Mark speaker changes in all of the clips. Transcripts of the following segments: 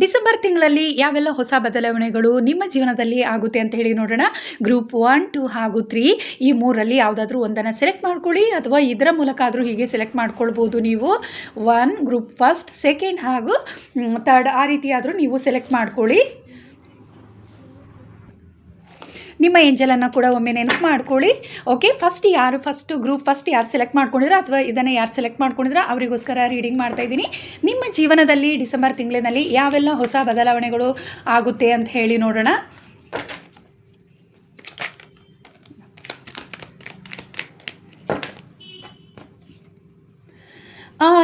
Speaker 1: December ತಿಂಗಳಲ್ಲಿ ಯಾವೆಲ್ಲ ಹೊಸ ಬದಲಾವಣೆಗಳು ನಿಮ್ಮ ಜೀವನದಲ್ಲಿ ಆಗುತ್ತೆ ಅಂತ ಹೇಳಿ ನೋಡೋಣ. ಗ್ರೂಪ್ ಒನ್, ಟು ಹಾಗೂ ತ್ರೀ ಈ ಮೂರಲ್ಲಿ ಯಾವುದಾದ್ರೂ ಒಂದನ್ನು ಸೆಲೆಕ್ಟ್ ಮಾಡ್ಕೊಳ್ಳಿ ಅಥವಾ ಇದರ ಮೂಲಕ ಆದರೂ ಹೀಗೆ ಸೆಲೆಕ್ಟ್ ಮಾಡ್ಕೊಳ್ಬೋದು ನೀವು. ಒನ್, ಗ್ರೂಪ್ ಫಸ್ಟ್, ಸೆಕೆಂಡ್ ಹಾಗೂ ತರ್ಡ್ ಆ ರೀತಿ ಆದರೂ ನೀವು ಸೆಲೆಕ್ಟ್ ಮಾಡ್ಕೊಳ್ಳಿ. ನಿಮ್ಮ ಏಂಜಲನ್ನು ಕೂಡ ಒಮ್ಮೆ ನೆನಪು ಮಾಡ್ಕೊಳ್ಳಿ. ಓಕೆ ಫಸ್ಟ್ ಯಾರು ಫಸ್ಟ್ ಗ್ರೂಪ್ ಫಸ್ಟ್ ಯಾರು ಸೆಲೆಕ್ಟ್ ಮಾಡ್ಕೊಂಡಿದ್ರೆ ಅಥವಾ ಇದನ್ನು ಯಾರು ಸೆಲೆಕ್ಟ್ ಮಾಡ್ಕೊಂಡಿದ್ರೆ ಅವರಿಗೋಸ್ಕರ ರೀಡಿಂಗ್ ಮಾಡ್ತಾ ಇದ್ದೀನಿ. ನಿಮ್ಮ ಜೀವನದಲ್ಲಿ ಡಿಸೆಂಬರ್ ತಿಂಗಳಿನಲ್ಲಿ ಯಾವೆಲ್ಲ ಹೊಸ ಬದಲಾವಣೆಗಳು ಆಗುತ್ತೆ ಅಂತ ಹೇಳಿ ನೋಡೋಣ.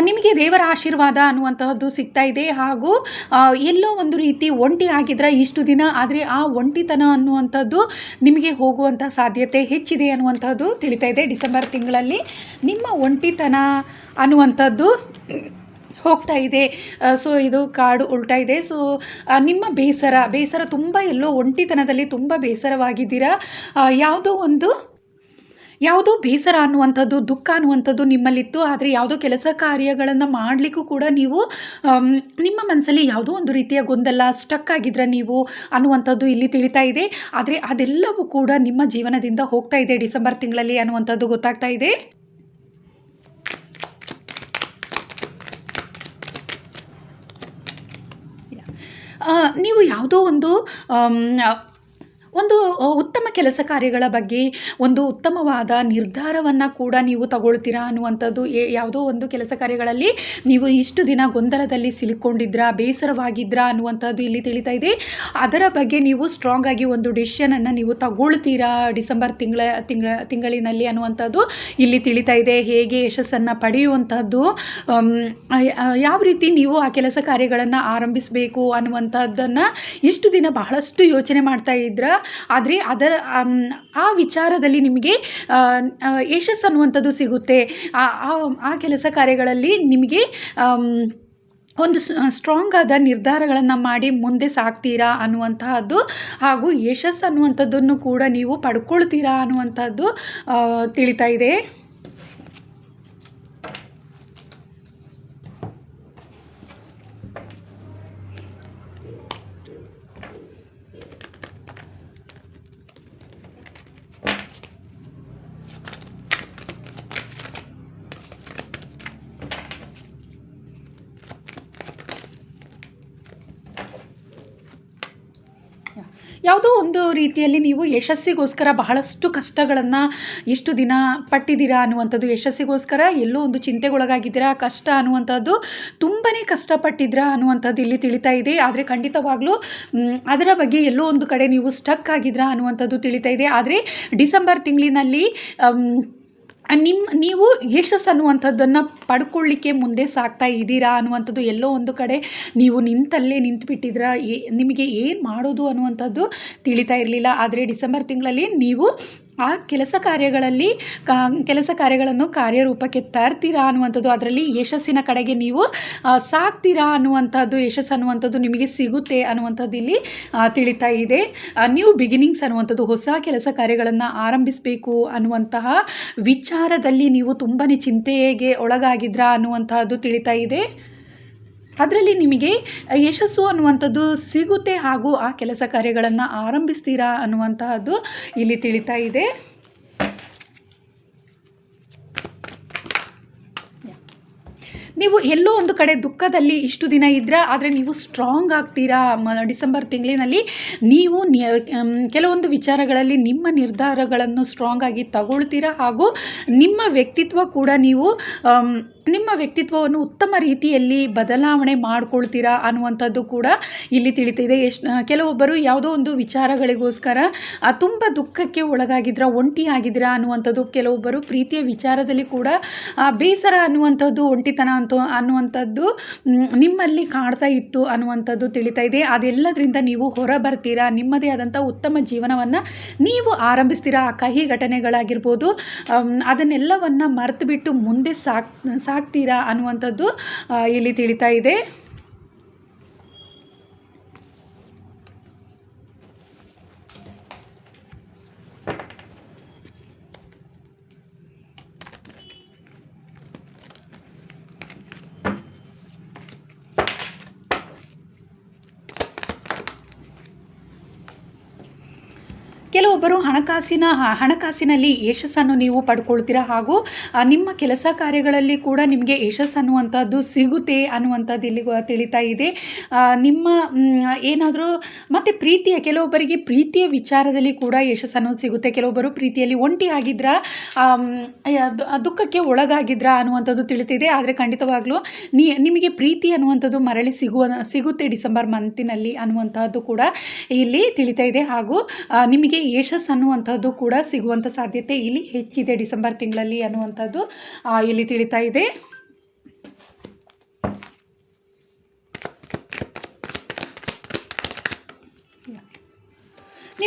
Speaker 1: ನಿಮಗೆ ದೇವರ ಆಶೀರ್ವಾದ ಅನ್ನುವಂತಹದ್ದು ಸಿಗ್ತಾ ಇದೆ. ಹಾಗೂ ಎಲ್ಲೋ ಒಂದು ರೀತಿ ಒಂಟಿ ಆಗಿದ್ರೆ ಇಷ್ಟು ದಿನ, ಆದರೆ ಆ ಒಂಟಿತನ ಅನ್ನುವಂಥದ್ದು ನಿಮಗೆ ಹೋಗುವಂಥ ಸಾಧ್ಯತೆ ಹೆಚ್ಚಿದೆ ಅನ್ನುವಂಥದ್ದು ತಿಳಿತಾ ಇದೆ. ಡಿಸೆಂಬರ್ ತಿಂಗಳಲ್ಲಿ ನಿಮ್ಮ ಒಂಟಿತನ ಅನ್ನುವಂಥದ್ದು ಹೋಗ್ತಾ ಇದೆ. ಸೊ, ಇದು ಕಾಡು ಉಲ್ಟಾ ಇದೆ. ಸೊ ನಿಮ್ಮ ಬೇಸರ ಬೇಸರ ತುಂಬ ಎಲ್ಲೋ ಒಂಟಿತನದಲ್ಲಿ ತುಂಬ ಬೇಸರವಾಗಿದ್ದೀರಾ? ಯಾವುದೋ ಒಂದು ಯಾವುದೋ ಬೇಸರ ಅನ್ನುವಂಥದ್ದು, ದುಃಖ ಅನ್ನುವಂಥದ್ದು ನಿಮ್ಮಲ್ಲಿತ್ತು. ಆದರೆ ಯಾವುದೋ ಕೆಲಸ ಕಾರ್ಯಗಳನ್ನು ಮಾಡಲಿಕ್ಕೂ ಕೂಡ ನೀವು ನಿಮ್ಮ ಮನಸ್ಸಲ್ಲಿ ಯಾವುದೋ ಒಂದು ರೀತಿಯ ಗೊಂದಲ ಸ್ಟಕ್ ಆಗಿದ್ರೆ ನೀವು ಅನ್ನುವಂಥದ್ದು ಇಲ್ಲಿ ತಿಳಿತಾ ಇದೆ. ಆದರೆ ಅದೆಲ್ಲವೂ ಕೂಡ ನಿಮ್ಮ ಜೀವನದಿಂದ ಹೋಗ್ತಾ ಇದೆ ಡಿಸೆಂಬರ್ ತಿಂಗಳಲ್ಲಿ ಅನ್ನುವಂಥದ್ದು ಗೊತ್ತಾಗ್ತಾ ಇದೆ. ನೀವು ಯಾವುದೋ ಒಂದು ಒಂದು ಉತ್ತಮ ಕೆಲಸ ಕಾರ್ಯಗಳ ಬಗ್ಗೆ, ಒಂದು ಉತ್ತಮವಾದ ನಿರ್ಧಾರವನ್ನು ಕೂಡ ನೀವು ತಗೊಳ್ತೀರಾ ಅನ್ನುವಂಥದ್ದು ಯಾವುದೋ ಒಂದು ಕೆಲಸ ಕಾರ್ಯಗಳಲ್ಲಿ ನೀವು ಇಷ್ಟು ದಿನ ಗೊಂದಲದಲ್ಲಿ ಸಿಲುಕೊಂಡಿದ್ರಾ, ಬೇಸರವಾಗಿದ್ರಾ ಅನ್ನುವಂಥದ್ದು ಇಲ್ಲಿ ತಿಳಿತಾ ಇದೆ. ಅದರ ಬಗ್ಗೆ ನೀವು ಸ್ಟ್ರಾಂಗ್ ಆಗಿ ಒಂದು ಡಿಸಿಷನನ್ನು ನೀವು ತಗೊಳ್ತೀರಾ ಡಿಸೆಂಬರ್ ತಿಂಗಳ ತಿಂಗಳ, ತಿಂಗಳಿನಲ್ಲಿ ಅನ್ನುವಂಥದ್ದು ಇಲ್ಲಿ ತಿಳಿತಾ ಇದೆ. ಹೇಗೆ ಯಶಸ್ಸನ್ನು ಪಡೆಯುವಂಥದ್ದು ಯಾವ ರೀತಿ ನೀವು ಆ ಕೆಲಸ ಕಾರ್ಯಗಳನ್ನು ಆರಂಭಿಸಬೇಕು ಅನ್ನುವಂಥದ್ದನ್ನು ಇಷ್ಟು ದಿನ ಬಹಳಷ್ಟು ಯೋಚನೆ ಮಾಡ್ತಾ ಇದ್ರ. ಆದರೆ ಅದರ ಆ ವಿಚಾರದಲ್ಲಿ ನಿಮಗೆ ಯಶಸ್ಸು ಅನ್ನುವಂಥದ್ದು ಸಿಗುತ್ತೆ. ಆ ಕೆಲಸ ಕಾರ್ಯಗಳಲ್ಲಿ ನಿಮಗೆ ಒಂದು ಸ್ಟ್ರಾಂಗ್ ಆದ ನಿರ್ಧಾರಗಳನ್ನು ಮಾಡಿ ಮುಂದೆ ಸಾಗ್ತೀರಾ ಅನ್ನುವಂತಹದ್ದು ಹಾಗೂ ಯಶಸ್ಸು ಅನ್ನುವಂಥದ್ದನ್ನು ಕೂಡ ನೀವು ಪಡ್ಕೊಳ್ತೀರಾ ಅನ್ನುವಂಥದ್ದು ತಿಳಿತಾ ಇದೆ. ಯಾವುದೋ ಒಂದು ರೀತಿಯಲ್ಲಿ ನೀವು ಯಶಸ್ಸಿಗೋಸ್ಕರ ಬಹಳಷ್ಟು ಕಷ್ಟಗಳನ್ನು ಇಷ್ಟು ದಿನ ಪಟ್ಟಿದ್ದೀರಾ ಅನ್ನುವಂಥದ್ದು, ಯಶಸ್ಸಿಗೋಸ್ಕರ ಎಲ್ಲೋ ಒಂದು ಚಿಂತೆಗೊಳಗಾಗಿದ್ದೀರಾ, ಕಷ್ಟ ಅನ್ನುವಂಥದ್ದು ತುಂಬಾ ಕಷ್ಟಪಟ್ಟಿದ್ದೀರಾ ಅನ್ನುವಂಥದ್ದು ಇಲ್ಲಿ ತಿಳಿತಾ ಇದೆ. ಆದರೆ ಖಂಡಿತವಾಗ್ಲೂ ಅದರ ಬಗ್ಗೆ ಎಲ್ಲೋ ಒಂದು ಕಡೆ ನೀವು ಸ್ಟಕ್ ಆಗಿದ್ದೀರಾ ಅನ್ನುವಂಥದ್ದು ತಿಳಿತಾ ಇದೆ. ಆದರೆ ಡಿಸೆಂಬರ್ ತಿಂಗಳಿನಲ್ಲಿ ನಿಮ್ಮ, ನೀವು ಯಶಸ್ಸು ಅನ್ನುವಂಥದ್ದನ್ನು ಪಡ್ಕೊಳ್ಳಿಕ್ಕೆ ಮುಂದೆ ಸಾಗ್ತಾ ಇದ್ದೀರಾ ಅನ್ನುವಂಥದ್ದು ಎಲ್ಲೋ ಒಂದು ಕಡೆ ನೀವು ನಿಂತಲ್ಲೇ ನಿಂತುಬಿಟ್ಟಿದ್ರ ನಿಮಗೆ ಏನು ಮಾಡೋದು ಅನ್ನುವಂಥದ್ದು ತಿಳಿತಾ ಇರಲಿಲ್ಲ. ಆದರೆ ಡಿಸೆಂಬರ್ ತಿಂಗಳಲ್ಲಿ ನೀವು ಆ ಕೆಲಸ ಕಾರ್ಯಗಳಲ್ಲಿ ಕೆಲಸ ಕಾರ್ಯಗಳನ್ನು ಕಾರ್ಯರೂಪಕ್ಕೆ ತರ್ತೀರಾ ಅನ್ನುವಂಥದ್ದು, ಅದರಲ್ಲಿ ಯಶಸ್ಸಿನ ಕಡೆಗೆ ನೀವು ಸಾಕ್ತೀರಾ ಅನ್ನುವಂಥದ್ದು, ಯಶಸ್ಸು ಅನ್ನುವಂಥದ್ದು ನಿಮಗೆ ಸಿಗುತ್ತೆ ಅನ್ನುವಂಥದ್ದು ಇಲ್ಲಿ ತಿಳಿತಾ ಇದೆ. ನ್ಯೂ ಬಿಗಿನಿಂಗ್ಸ್ ಅನ್ನುವಂಥದ್ದು, ಹೊಸ ಕೆಲಸ ಕಾರ್ಯಗಳನ್ನು ಆರಂಭಿಸಬೇಕು ಅನ್ನುವಂತಹ ವಿಚಾರದಲ್ಲಿ ನೀವು ತುಂಬಾ ಚಿಂತೆಗೆ ಒಳಗಾಗಿದ್ರಾ ಅನ್ನುವಂತಹದ್ದು ತಿಳಿತಾ ಇದೆ. ಅದರಲ್ಲಿ ನಿಮಗೆ ಯಶಸ್ಸು ಅನ್ನುವಂಥದ್ದು ಸಿಗುತ್ತೆ ಹಾಗೂ ಆ ಕೆಲಸ ಕಾರ್ಯಗಳನ್ನು ಆರಂಭಿಸ್ತೀರಾ ಅನ್ನುವಂತಹದ್ದು ಇಲ್ಲಿ ತಿಳಿತಾ ಇದೆ. ನೀವು ಎಲ್ಲೋ ಒಂದು ಕಡೆ ದುಃಖದಲ್ಲಿ ಇಷ್ಟು ದಿನ ಇದ್ದರೆ ಆದರೆ ನೀವು ಸ್ಟ್ರಾಂಗ್ ಆಗ್ತೀರಾ? ಡಿಸೆಂಬರ್ ತಿಂಗಳಿನಲ್ಲಿ ನೀವು ಕೆಲವೊಂದು ವಿಚಾರಗಳಲ್ಲಿ ನಿಮ್ಮ ನಿರ್ಧಾರಗಳನ್ನು ಸ್ಟ್ರಾಂಗ್ ಆಗಿ ತಗೊಳ್ತೀರಾ? ಹಾಗೂ ನಿಮ್ಮ ವ್ಯಕ್ತಿತ್ವ ಕೂಡ ನೀವು ನಿಮ್ಮ ವ್ಯಕ್ತಿತ್ವವನ್ನು ಉತ್ತಮ ರೀತಿಯಲ್ಲಿ ಬದಲಾವಣೆ ಮಾಡ್ಕೊಳ್ತೀರಾ ಅನ್ನುವಂಥದ್ದು ಕೂಡ ಇಲ್ಲಿ ತಿಳಿತಿದೆ ಎಷ್ಟು ಕೆಲವೊಬ್ಬರು ಯಾವುದೋ ಒಂದು ವಿಚಾರಗಳಿಗೋಸ್ಕರ ತುಂಬ ದುಃಖಕ್ಕೆ ಒಳಗಾಗಿದ್ರ, ಒಂಟಿ ಅನ್ನುವಂಥದ್ದು ಕೆಲವೊಬ್ಬರು ಪ್ರೀತಿಯ ವಿಚಾರದಲ್ಲಿ ಕೂಡ ಬೇಸರ ಅನ್ನುವಂಥದ್ದು, ಒಂಟಿತನ ಅಂತ, ಅನ್ನುವಂಥದ್ದು ನಿಮ್ಮಲ್ಲಿ ಕಾಣ್ತಾ ಇತ್ತು ಅನ್ನುವಂಥದ್ದು ತಿಳಿತಾ ಇದೆ. ಅದೆಲ್ಲದರಿಂದ ನೀವು ಹೊರ ಬರ್ತೀರಾ ನಿಮ್ಮದೇ ಆದಂಥ ಉತ್ತಮ ಜೀವನವನ್ನು ನೀವು ಆರಂಭಿಸ್ತೀರಾ? ಆ ಕಹಿ ಘಟನೆಗಳಾಗಿರ್ಬೋದು ಅದನ್ನೆಲ್ಲವನ್ನು ಮರೆತು ಬಿಟ್ಟು ಮುಂದೆ ಸಾಕ್ ಸಾಕ್ತೀರಾ ಅನ್ನುವಂಥದ್ದು ಇಲ್ಲಿ ತಿಳಿತಾ ಇದೆ. ಕೆಲವೊಬ್ಬರು ಹಣಕಾಸಿನ ಹಣಕಾಸಿನಲ್ಲಿ ಯಶಸ್ಸನ್ನು ನೀವು ಪಡ್ಕೊಳ್ತೀರಾ? ಹಾಗೂ ನಿಮ್ಮ ಕೆಲಸ ಕಾರ್ಯಗಳಲ್ಲಿ ಕೂಡ ನಿಮಗೆ ಯಶಸ್ಸು ಅನ್ನುವಂಥದ್ದು ಸಿಗುತ್ತೆ ಅನ್ನುವಂಥದ್ದು ಇಲ್ಲಿ ತಿಳಿತಾ ಇದೆ. ನಿಮ್ಮ ಏನಾದರೂ, ಮತ್ತು ಪ್ರೀತಿಯ, ಕೆಲವೊಬ್ಬರಿಗೆ ಪ್ರೀತಿಯ ವಿಚಾರದಲ್ಲಿ ಕೂಡ ಯಶಸ್ಸನ್ನು ಸಿಗುತ್ತೆ. ಕೆಲವೊಬ್ಬರು ಪ್ರೀತಿಯಲ್ಲಿ ಒಂಟಿ ಆಗಿದ್ರ ದುಃಖಕ್ಕೆ ಒಳಗಾಗಿದ್ರ ಅನ್ನುವಂಥದ್ದು ತಿಳಿತಿದೆ. ಆದರೆ ಖಂಡಿತವಾಗ್ಲೂ ನೀ, ನಿಮಗೆ ಪ್ರೀತಿ ಅನ್ನುವಂಥದ್ದು ಮರಳಿ ಸಿಗುವ, ಸಿಗುತ್ತೆ ಡಿಸೆಂಬರ್ ಮಂತಿನಲ್ಲಿ ಅನ್ನುವಂಥದ್ದು ಕೂಡ ಇಲ್ಲಿ ತಿಳಿತಾ ಇದೆ. ಹಾಗೂ ನಿಮಗೆ ನಿಮಗೆ ಯಶಸ್ಸು ಅನ್ನುವಂಥದ್ದು ಕೂಡ ಸಿಗುವಂಥ ಸಾಧ್ಯತೆ ಇಲ್ಲಿ ಹೆಚ್ಚಿದೆ ಡಿಸೆಂಬರ್ ತಿಂಗಳಲ್ಲಿ ಅನ್ನುವಂಥದ್ದು ಇಲ್ಲಿ ತಿಳಿತಾ ಇದೆ.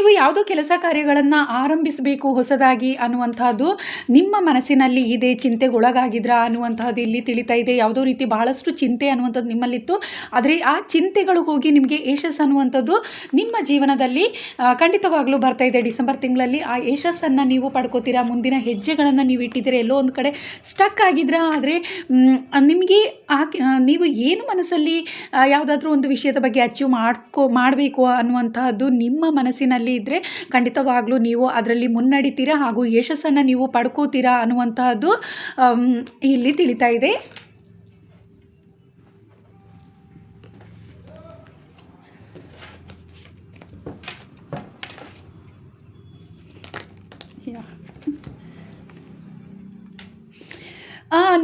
Speaker 1: ನೀವು ಯಾವುದೋ ಕೆಲಸ ಕಾರ್ಯಗಳನ್ನು ಆರಂಭಿಸಬೇಕು ಹೊಸದಾಗಿ ಅನ್ನುವಂಥದ್ದು ನಿಮ್ಮ ಮನಸ್ಸಿನಲ್ಲಿ ಇದೆ ಚಿಂತೆಗೊಳಗಾಗಿದ್ರಾ ಅನ್ನುವಂಥದ್ದು ಇಲ್ಲಿ ತಿಳಿತಾ ಇದೆ. ಯಾವುದೋ ರೀತಿ ಬಹಳಷ್ಟು ಚಿಂತೆ ಅನ್ನುವಂಥದ್ದು ನಿಮ್ಮಲ್ಲಿತ್ತು. ಆದರೆ ಆ ಚಿಂತೆಗಳು ಹೋಗಿ ನಿಮಗೆ ಯಶಸ್ಸು ಅನ್ನುವಂಥದ್ದು ನಿಮ್ಮ ಜೀವನದಲ್ಲಿ ಖಂಡಿತವಾಗಲೂ ಬರ್ತಾ ಇದೆ. ಡಿಸೆಂಬರ್ ತಿಂಗಳಲ್ಲಿ ಆ ಯಶಸ್ಸನ್ನು ನೀವು ಪಡ್ಕೋತೀರಾ? ಮುಂದಿನ ಹೆಜ್ಜೆಗಳನ್ನು ನೀವು ಇಟ್ಟಿದ್ದೀರಾ? ಎಲ್ಲೋ ಒಂದು ಕಡೆ ಸ್ಟಕ್ ಆಗಿದ್ರಾ? ಆದರೆ ನಿಮಗೆ ಆ, ನೀವು ಏನು ಮನಸ್ಸಲ್ಲಿ ಯಾವುದಾದ್ರೂ ಒಂದು ವಿಷಯದ ಬಗ್ಗೆ ಅಚೀವ್ ಮಾಡ್ಕೋ ಮಾಡಬೇಕು ಅನ್ನುವಂತಹದ್ದು ನಿಮ್ಮ ಮನಸ್ಸಿನಲ್ಲಿ ಇದ್ದರೆ ಖಂಡಿತವಾಗ್ಲೂ ನೀವು ಅದರಲ್ಲಿ ಮುನ್ನಡಿತೀರಾ ಹಾಗೂ ಯಶಸ್ಸನ್ನು ನೀವು ಪಡ್ಕೋತೀರಾ ಅನ್ನುವಂತಹದ್ದು ಇಲ್ಲಿ ತಿಳಿತಾ ಇದೆ.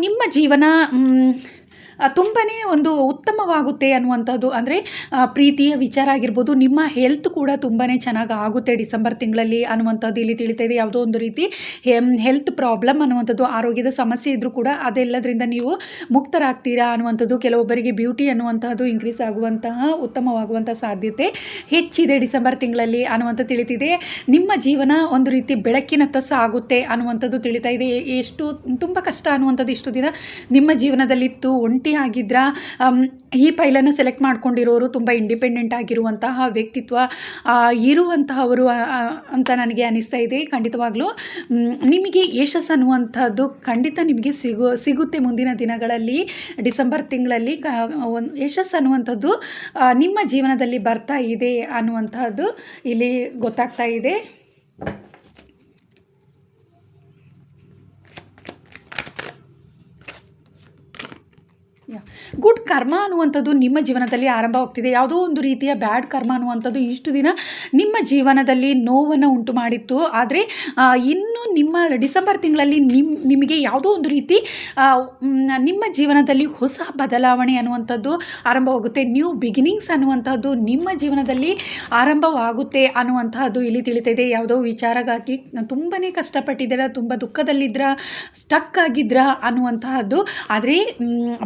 Speaker 1: ನಿಮ್ಮ ಜೀವನ ತುಂಬಾ ಒಂದು ಉತ್ತಮವಾಗುತ್ತೆ ಅನ್ನುವಂಥದ್ದು. ಅಂದರೆ ಪ್ರೀತಿಯ ವಿಚಾರ ಆಗಿರ್ಬೋದು, ನಿಮ್ಮ ಹೆಲ್ತ್ ಕೂಡ ತುಂಬಾ ಚೆನ್ನಾಗಿ ಆಗುತ್ತೆ ಡಿಸೆಂಬರ್ ತಿಂಗಳಲ್ಲಿ ಅನ್ನುವಂಥದ್ದು ಇಲ್ಲಿ ತಿಳಿತಾ ಇದೆ. ಯಾವುದೋ ಒಂದು ರೀತಿ ಹೆಲ್ತ್ ಪ್ರಾಬ್ಲಮ್ ಅನ್ನುವಂಥದ್ದು, ಆರೋಗ್ಯದ ಸಮಸ್ಯೆ ಇದ್ದರೂ ಕೂಡ ಅದೆಲ್ಲದರಿಂದ ನೀವು ಮುಕ್ತರಾಗ್ತೀರಾ ಅನ್ನುವಂಥದ್ದು, ಕೆಲವೊಬ್ಬರಿಗೆ ಬ್ಯೂಟಿ ಅನ್ನುವಂಥದ್ದು ಇನ್ಕ್ರೀಸ್ ಆಗುವಂತಹ ಉತ್ತಮವಾಗುವಂಥ ಸಾಧ್ಯತೆ ಹೆಚ್ಚಿದೆ ಡಿಸೆಂಬರ್ ತಿಂಗಳಲ್ಲಿ ಅನ್ನುವಂಥ ತಿಳಿತಿದೆ. ನಿಮ್ಮ ಜೀವನ ಒಂದು ರೀತಿ ಬೆಳಕಿನ ತಸ ಆಗುತ್ತೆ ಅನ್ನುವಂಥದ್ದು ತಿಳಿತಾ ಇದೆ. ಎಷ್ಟು, ತುಂಬ ಕಷ್ಟ ಅನ್ನುವಂಥದ್ದು ಇಷ್ಟು ದಿನ ನಿಮ್ಮ ಜೀವನದಲ್ಲಿತ್ತು, ಒಂಟಿ ಆಗಿದ್ರ? ಈ ಪೈಲನ್ನು ಸೆಲೆಕ್ಟ್ ಮಾಡ್ಕೊಂಡಿರೋರು ತುಂಬ ಇಂಡಿಪೆಂಡೆಂಟ್ ಆಗಿರುವಂತಹ ವ್ಯಕ್ತಿತ್ವ ಇರುವಂತಹವರು ಅಂತ ನನಗೆ ಅನಿಸ್ತಾ ಇದೆ ಖಂಡಿತವಾಗ್ಲೂ. ನಿಮಗೆ ಯಶಸ್ಸು ಅನ್ನುವಂಥದ್ದು ಖಂಡಿತ ನಿಮಗೆ ಸಿಗು, ಸಿಗುತ್ತೆ ಮುಂದಿನ ದಿನಗಳಲ್ಲಿ, ಡಿಸೆಂಬರ್ ತಿಂಗಳಲ್ಲಿ. ಒಂದು, ಯಶಸ್ಸು ಅನ್ನುವಂಥದ್ದು ನಿಮ್ಮ ಜೀವನದಲ್ಲಿ ಬರ್ತಾ ಇದೆ ಅನ್ನುವಂತಹದ್ದು ಇಲ್ಲಿ ಗೊತ್ತಾಗ್ತಾ ಇದೆ. ಗುಡ್ ಕರ್ಮ ಅನ್ನುವಂಥದ್ದು ನಿಮ್ಮ ಜೀವನದಲ್ಲಿ ಆರಂಭವಾಗ್ತಿದೆ ಯಾವುದೋ ಒಂದು ರೀತಿಯ ಬ್ಯಾಡ್ ಕರ್ಮ ಅನ್ನುವಂಥದ್ದು ಇಷ್ಟು ದಿನ ನಿಮ್ಮ ಜೀವನದಲ್ಲಿ ನೋವನ್ನು ಉಂಟು ಮಾಡಿತ್ತು. ಆದರೆ ಇನ್ನು ನಿಮ್ಮ ಡಿಸೆಂಬರ್ ತಿಂಗಳಲ್ಲಿ ನಿಮ್ಮ ನಿಮಗೆ ಯಾವುದೋ ಒಂದು ರೀತಿ ನಿಮ್ಮ ಜೀವನದಲ್ಲಿ ಹೊಸ ಬದಲಾವಣೆ ಅನ್ನುವಂಥದ್ದು ಆರಂಭವಾಗುತ್ತೆ. ನ್ಯೂ ಬಿಗಿನಿಂಗ್ಸ್ ಅನ್ನುವಂಥದ್ದು ನಿಮ್ಮ ಜೀವನದಲ್ಲಿ ಆರಂಭವಾಗುತ್ತೆ ಅನ್ನುವಂತಹದ್ದು ಇಲ್ಲಿ ತಿಳಿತಿದೆ. ಯಾವುದೋ ವಿಚಾರಗಾಗಿ ತುಂಬಾ ಕಷ್ಟಪಟ್ಟಿದ್ದೀರಾ, ತುಂಬ ದುಃಖದಲ್ಲಿದ್ರ ಸ್ಟಕ್ ಆಗಿದ್ರ ಅನ್ನುವಂತಹದ್ದು ಆದರೆ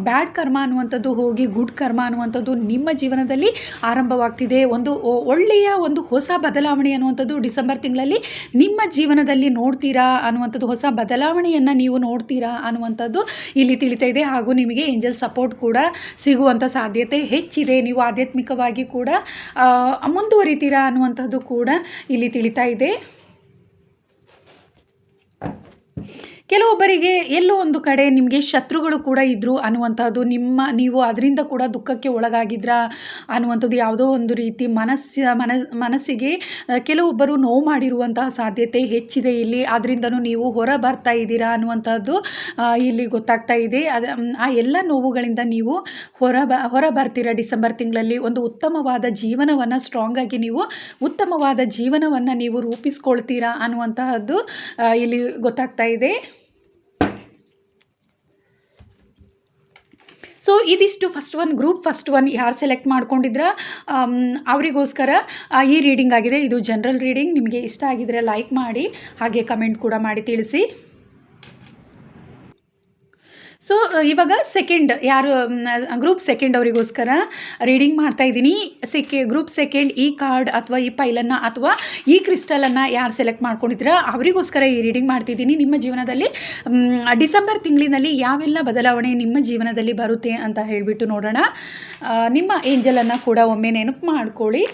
Speaker 1: ಬ್ಯಾಡ್ ಕರ್ಮ ಅನ್ನುವಂಥದ್ದು ಹೋಗಿ ಗುಡ್ ಕರ್ಮ ಅನ್ನುವಂಥದ್ದು ನಿಮ್ಮ ಜೀವನದಲ್ಲಿ ಆರಂಭವಾಗ್ತಿದೆ. ಒಂದು ಒಳ್ಳೆಯ ಒಂದು ಹೊಸ ಬದಲಾವಣೆ ಅನ್ನುವಂಥದ್ದು ಡಿಸೆಂಬರ್ ತಿಂಗಳಲ್ಲಿ ನಿಮ್ಮ ಜೀವನದಲ್ಲಿ ನೋಡ್ತೀರಾ ಅನ್ನುವಂಥದ್ದು, ಹೊಸ ಬದಲಾವಣೆಯನ್ನು ನೀವು ನೋಡ್ತೀರಾ ಅನ್ನುವಂಥದ್ದು ಇಲ್ಲಿ ತಿಳಿತಾ ಇದೆ. ಹಾಗೂ ನಿಮಗೆ ಏಂಜಲ್ ಸಪೋರ್ಟ್ ಕೂಡ ಸಿಗುವಂಥ ಸಾಧ್ಯತೆ ಹೆಚ್ಚಿದೆ. ನೀವು ಆಧ್ಯಾತ್ಮಿಕವಾಗಿ ಕೂಡ ಮುಂದುವರಿತೀರಾ ಅನ್ನುವಂಥದ್ದು ಕೂಡ ಇಲ್ಲಿ ತಿಳಿತಾ ಇದೆ. ಕೆಲವೊಬ್ಬರಿಗೆ ಎಲ್ಲೋ ಒಂದು ಕಡೆ ನಿಮಗೆ ಶತ್ರುಗಳು ಕೂಡ ಇದ್ದರು ಅನ್ನುವಂಥದ್ದು, ನಿಮ್ಮ ನೀವು ಅದರಿಂದ ಕೂಡ ದುಃಖಕ್ಕೆ ಒಳಗಾಗಿದ್ರಾ ಅನ್ನುವಂಥದ್ದು ಯಾವುದೋ ಒಂದು ರೀತಿ ಮನಸ್ಸ ಮನ, ಮನಸ್ಸಿಗೆ ಕೆಲವೊಬ್ಬರು ನೋವು ಮಾಡಿರುವಂತಹ ಸಾಧ್ಯತೆ ಹೆಚ್ಚಿದೆ ಇಲ್ಲಿ. ಅದರಿಂದನೂ ನೀವು ಹೊರ ಬರ್ತಾ ಇದ್ದೀರಾ ಅನ್ನುವಂಥದ್ದು ಇಲ್ಲಿ ಗೊತ್ತಾಗ್ತಾ ಇದೆ. ಅದು ಆ ಎಲ್ಲ ನೋವುಗಳಿಂದ ನೀವು ಹೊರ ಬ ಹೊರ ಬರ್ತೀರಾ ಡಿಸೆಂಬರ್ ತಿಂಗಳಲ್ಲಿ? ಒಂದು ಉತ್ತಮವಾದ ಜೀವನವನ್ನು ಸ್ಟ್ರಾಂಗ್ ಆಗಿ ನೀವು ಉತ್ತಮವಾದ ಜೀವನವನ್ನು ನೀವು ರೂಪಿಸ್ಕೊಳ್ತೀರಾ ಅನ್ನುವಂತಹದ್ದು ಇಲ್ಲಿ ಗೊತ್ತಾಗ್ತಾ ಇದೆ. ಸೊ ಇದಿಷ್ಟು first one group first one ಯಾರು ಸೆಲೆಕ್ಟ್ ಮಾಡ್ಕೊಂಡಿದ್ರ? ಅವರಿಗೋಸ್ಕರ ಈ ರೀಡಿಂಗ್ ಆಗಿದೆ. ಇದು ಜನರಲ್ ರೀಡಿಂಗ್ ನಿಮಗೆ ಇಷ್ಟ ಆಗಿದ್ರೆ ಲೈಕ್ ಮಾಡಿ, ಹಾಗೆ ಕಮೆಂಟ್ ಕೂಡ ಮಾಡಿ ತಿಳಿಸಿ. ಸೊ ಇವಾಗ ಸೆಕೆಂಡ್ ಯಾರು ಗ್ರೂಪ್ ಸೆಕೆಂಡ್ ಅವರಿಗೋಸ್ಕರ ರೀಡಿಂಗ್ ಮಾಡ್ತಾ ಇದ್ದೀನಿ. ಸೆಕೆ ಗ್ರೂಪ್ ಸೆಕೆಂಡ್ ಈ ಕಾರ್ಡ್ ಅಥವಾ ಈ ಪೈಲನ್ನು ಅಥವಾ ಈ ಕ್ರಿಸ್ಟಲನ್ನು ಯಾರು ಸೆಲೆಕ್ಟ್ ಮಾಡ್ಕೊಂಡಿದ್ದೀರಾ, ಅವರಿಗೋಸ್ಕರ ಈ ರೀಡಿಂಗ್ ಮಾಡ್ತಿದ್ದೀನಿ ನಿಮ್ಮ ಜೀವನದಲ್ಲಿ ಡಿಸೆಂಬರ್ ತಿಂಗಳಿನಲ್ಲಿ ಯಾವೆಲ್ಲ ಬದಲಾವಣೆ ನಿಮ್ಮ ಜೀವನದಲ್ಲಿ ಬರುತ್ತೆ ಅಂತ ಹೇಳಿಬಿಟ್ಟು ನೋಡೋಣ. ನಿಮ್ಮ ಏಂಜಲನ್ನು ಕೂಡ ಒಮ್ಮೆ ನೆನಪು ಮಾಡ್ಕೊಳ್ಳಿ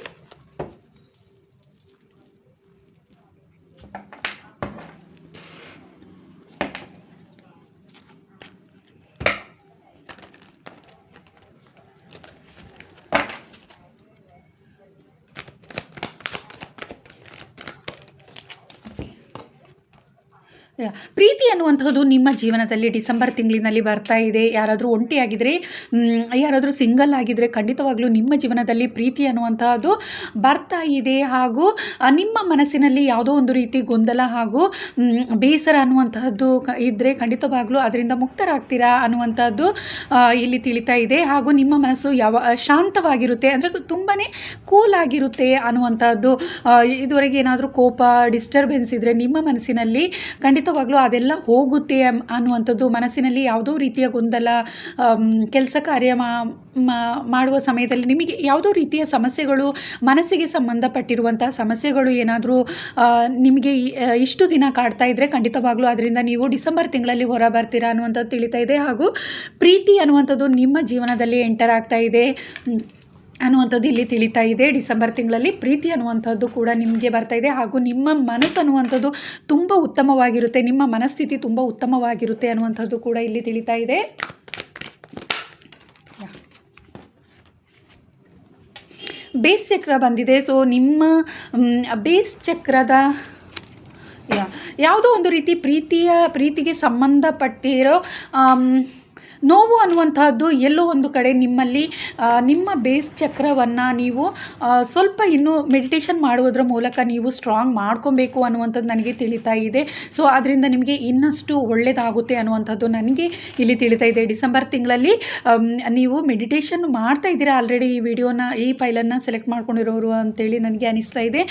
Speaker 1: ಯಾ. ಪ್ರೀತಿ ಅನ್ನುವಂಥದ್ದು ನಿಮ್ಮ ಜೀವನದಲ್ಲಿ ಡಿಸೆಂಬರ್ ತಿಂಗಳಿನಲ್ಲಿ ಬರ್ತಾ ಇದೆ. ಯಾರಾದರೂ ಒಂಟಿಯಾಗಿದ್ದರೆ ಯಾರಾದರೂ ಸಿಂಗಲ್ ಆಗಿದ್ದರೆ ಖಂಡಿತವಾಗ್ಲೂ ನಿಮ್ಮ ಜೀವನದಲ್ಲಿ ಪ್ರೀತಿ ಅನ್ನುವಂತಹದ್ದು ಬರ್ತಾ ಇದೆ. ಹಾಗೂ ನಿಮ್ಮ ಮನಸ್ಸಿನಲ್ಲಿ ಯಾವುದೋ ಒಂದು ರೀತಿ ಗೊಂದಲ ಹಾಗೂ ಬೇಸರ ಅನ್ನುವಂತಹದ್ದು ಇದ್ದರೆ ಖಂಡಿತವಾಗ್ಲೂ ಅದರಿಂದ ಮುಕ್ತರಾಗ್ತೀರಾ ಅನ್ನುವಂಥದ್ದು ಇಲ್ಲಿ ತಿಳಿತಾ ಇದೆ. ಹಾಗೂ ನಿಮ್ಮ ಮನಸ್ಸು ಯಾವ ಶಾಂತವಾಗಿರುತ್ತೆ ಅಂದರೆ ತುಂಬಾ ಕೂಲ್ ಆಗಿರುತ್ತೆ ಅನ್ನುವಂಥದ್ದು ಇದುವರೆಗೆ ಏನಾದರೂ ಕೋಪ, ಡಿಸ್ಟರ್ಬೆನ್ಸ್ ಇದ್ದರೆ ನಿಮ್ಮ ಮನಸ್ಸಿನಲ್ಲಿ ಖಂಡಿತವಾಗ್ಲೂ ಅದೆಲ್ಲ ಹೋಗುತ್ತೆ ಅನ್ನುವಂಥದ್ದು ಮನಸ್ಸಿನಲ್ಲಿ ಯಾವುದೋ ರೀತಿಯ ಗೊಂದಲ ಕೆಲಸ ಕಾರ್ಯ ಮಾಡುವ ಸಮಯದಲ್ಲಿ ನಿಮಗೆ ಯಾವುದೋ ರೀತಿಯ ಸಮಸ್ಯೆಗಳು, ಮನಸ್ಸಿಗೆ ಸಂಬಂಧಪಟ್ಟಿರುವಂಥ ಸಮಸ್ಯೆಗಳು ಏನಾದರೂ ನಿಮಗೆ ಇಷ್ಟು ದಿನ ಕಾಡ್ತಾ ಇದ್ದರೆ ಖಂಡಿತವಾಗ್ಲೂ ಅದರಿಂದ ನೀವು ಡಿಸೆಂಬರ್ ತಿಂಗಳಲ್ಲಿ ಹೊರ ಬರ್ತೀರಾ ಅನ್ನುವಂಥದ್ದು ತಿಳಿತಾ ಇದೆ ಹಾಗೂ ಪ್ರೀತಿ ಅನ್ನುವಂಥದ್ದು ನಿಮ್ಮ ಜೀವನದಲ್ಲಿ ಎಂಟರ್ ಆಗ್ತಾ ಇದೆ. ಅನ್ನುವಂಥದ್ದು ಇಲ್ಲಿ ತಿಳಿತಾ ಇದೆ. ಡಿಸೆಂಬರ್ ತಿಂಗಳಲ್ಲಿ ಪ್ರೀತಿ ಅನ್ನುವಂಥದ್ದು ಕೂಡ ನಿಮಗೆ ಬರ್ತಾ ಇದೆ. ಹಾಗೂ ನಿಮ್ಮ ಮನಸ್ಸು ಅನ್ನುವಂಥದ್ದು ತುಂಬ ಉತ್ತಮವಾಗಿರುತ್ತೆ. ನಿಮ್ಮ ಮನಸ್ಥಿತಿ ತುಂಬ ಉತ್ತಮವಾಗಿರುತ್ತೆ ಅನ್ನುವಂಥದ್ದು ಕೂಡ ಇಲ್ಲಿ ತಿಳಿತಾ ಇದೆ. ಬೇಸ್ ಚಕ್ರ ಬಂದಿದೆ. ಸೊ, ನಿಮ್ಮ ಬೇಸ್ ಚಕ್ರದ ಯಾವುದೋ ಒಂದು ರೀತಿ ಪ್ರೀತಿಯ, ಪ್ರೀತಿಗೆ ಸಂಬಂಧಪಟ್ಟಿರೋ ನೋವು ಅನ್ನುವಂತಹದ್ದು ಎಲ್ಲೋ ಒಂದು ಕಡೆ ನಿಮ್ಮಲ್ಲಿ ನಿಮ್ಮ ಬೇಸ್ ಚಕ್ರವನ್ನು ನೀವು ಸ್ವಲ್ಪ ಇನ್ನೂ ಮೆಡಿಟೇಷನ್ ಮಾಡುವುದರ ಮೂಲಕ ನೀವು ಸ್ಟ್ರಾಂಗ್ ಮಾಡ್ಕೊಬೇಕು ಅನ್ನುವಂಥದ್ದು ನನಗೆ ತಿಳಿತಾ ಇದೆ. ಸೊ ಅದರಿಂದ ನಿಮಗೆ ಇನ್ನಷ್ಟು ಒಳ್ಳೆಯದಾಗುತ್ತೆ ಅನ್ನುವಂಥದ್ದು ನನಗೆ ಇಲ್ಲಿ ತಿಳಿತಾ ಇದೆ. ಡಿಸೆಂಬರ್ ತಿಂಗಳಲ್ಲಿ ನೀವು ಮೆಡಿಟೇಷನ್ ಮಾಡ್ತಾ ಇದ್ದೀರಾ ಆಲ್ರೆಡಿ ಈ ವಿಡಿಯೋನ ಈ ಫೈಲನ್ನು ಸೆಲೆಕ್ಟ್ ಮಾಡ್ಕೊಂಡಿರೋರು ಅಂತೇಳಿ ನನಗೆ ಅನಿಸ್ತಾ ಇದೆ.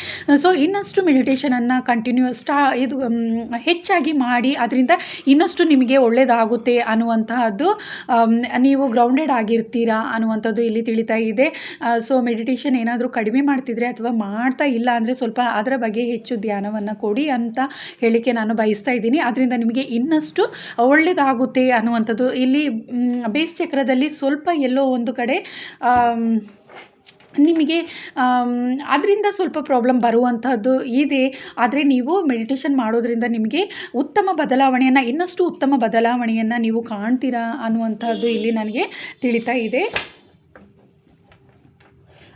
Speaker 1: ಸೊ ಇನ್ನಷ್ಟು ಮೆಡಿಟೇಷನನ್ನು ಕಂಟಿನ್ಯೂಸ್ ಇದು ಹೆಚ್ಚಾಗಿ ಮಾಡಿ ಅದರಿಂದ ಇನ್ನಷ್ಟು ನಿಮಗೆ ಒಳ್ಳೆಯದಾಗುತ್ತೆ ಅನ್ನುವಂತಹದ್ದು ನೀವು ಗ್ರೌಂಡೆಡ್ ಆಗಿರ್ತೀರಾ ಅನ್ನುವಂಥದ್ದು ಇಲ್ಲಿ ತಿಳಿತಾ ಇದೆ. ಸೊ ಮೆಡಿಟೇಷನ್ ಏನಾದರೂ ಕಡಿಮೆ ಮಾಡ್ತಿದ್ರೆ ಅಥವಾ ಮಾಡ್ತಾ ಇಲ್ಲ ಅಂದರೆ ಸ್ವಲ್ಪ ಅದರ ಬಗ್ಗೆ ಹೆಚ್ಚು ಧ್ಯಾನವನ್ನು ಕೊಡಿ ಅಂತ ಹೇಳಿಕೆ ನಾನು ಬಯಸ್ತಾ ಇದ್ದೀನಿ. ಅದರಿಂದ ನಿಮಗೆ ಇನ್ನಷ್ಟು ಒಳ್ಳೆಯದಾಗುತ್ತೆ ಅನ್ನುವಂಥದ್ದು ಇಲ್ಲಿ ಬೇಸ್ ಚಕ್ರದಲ್ಲಿ ಸ್ವಲ್ಪ ಎಲ್ಲೋ ಒಂದು ಕಡೆ ನಿಮಗೆ ಅದರಿಂದ ಸ್ವಲ್ಪ ಪ್ರಾಬ್ಲಮ್ ಬರುವಂಥದ್ದು ಇದೆ. ಆದರೆ ನೀವು ಮೆಡಿಟೇಷನ್ ಮಾಡೋದ್ರಿಂದ ನಿಮಗೆ ಉತ್ತಮ ಬದಲಾವಣೆಯನ್ನು, ಇನ್ನಷ್ಟು ಉತ್ತಮ ಬದಲಾವಣೆಯನ್ನು ನೀವು ಕಾಣ್ತೀರಾ ಅನ್ನುವಂಥದ್ದು ಇಲ್ಲಿ ನನಗೆ ತಿಳಿತಾ ಇದೆ.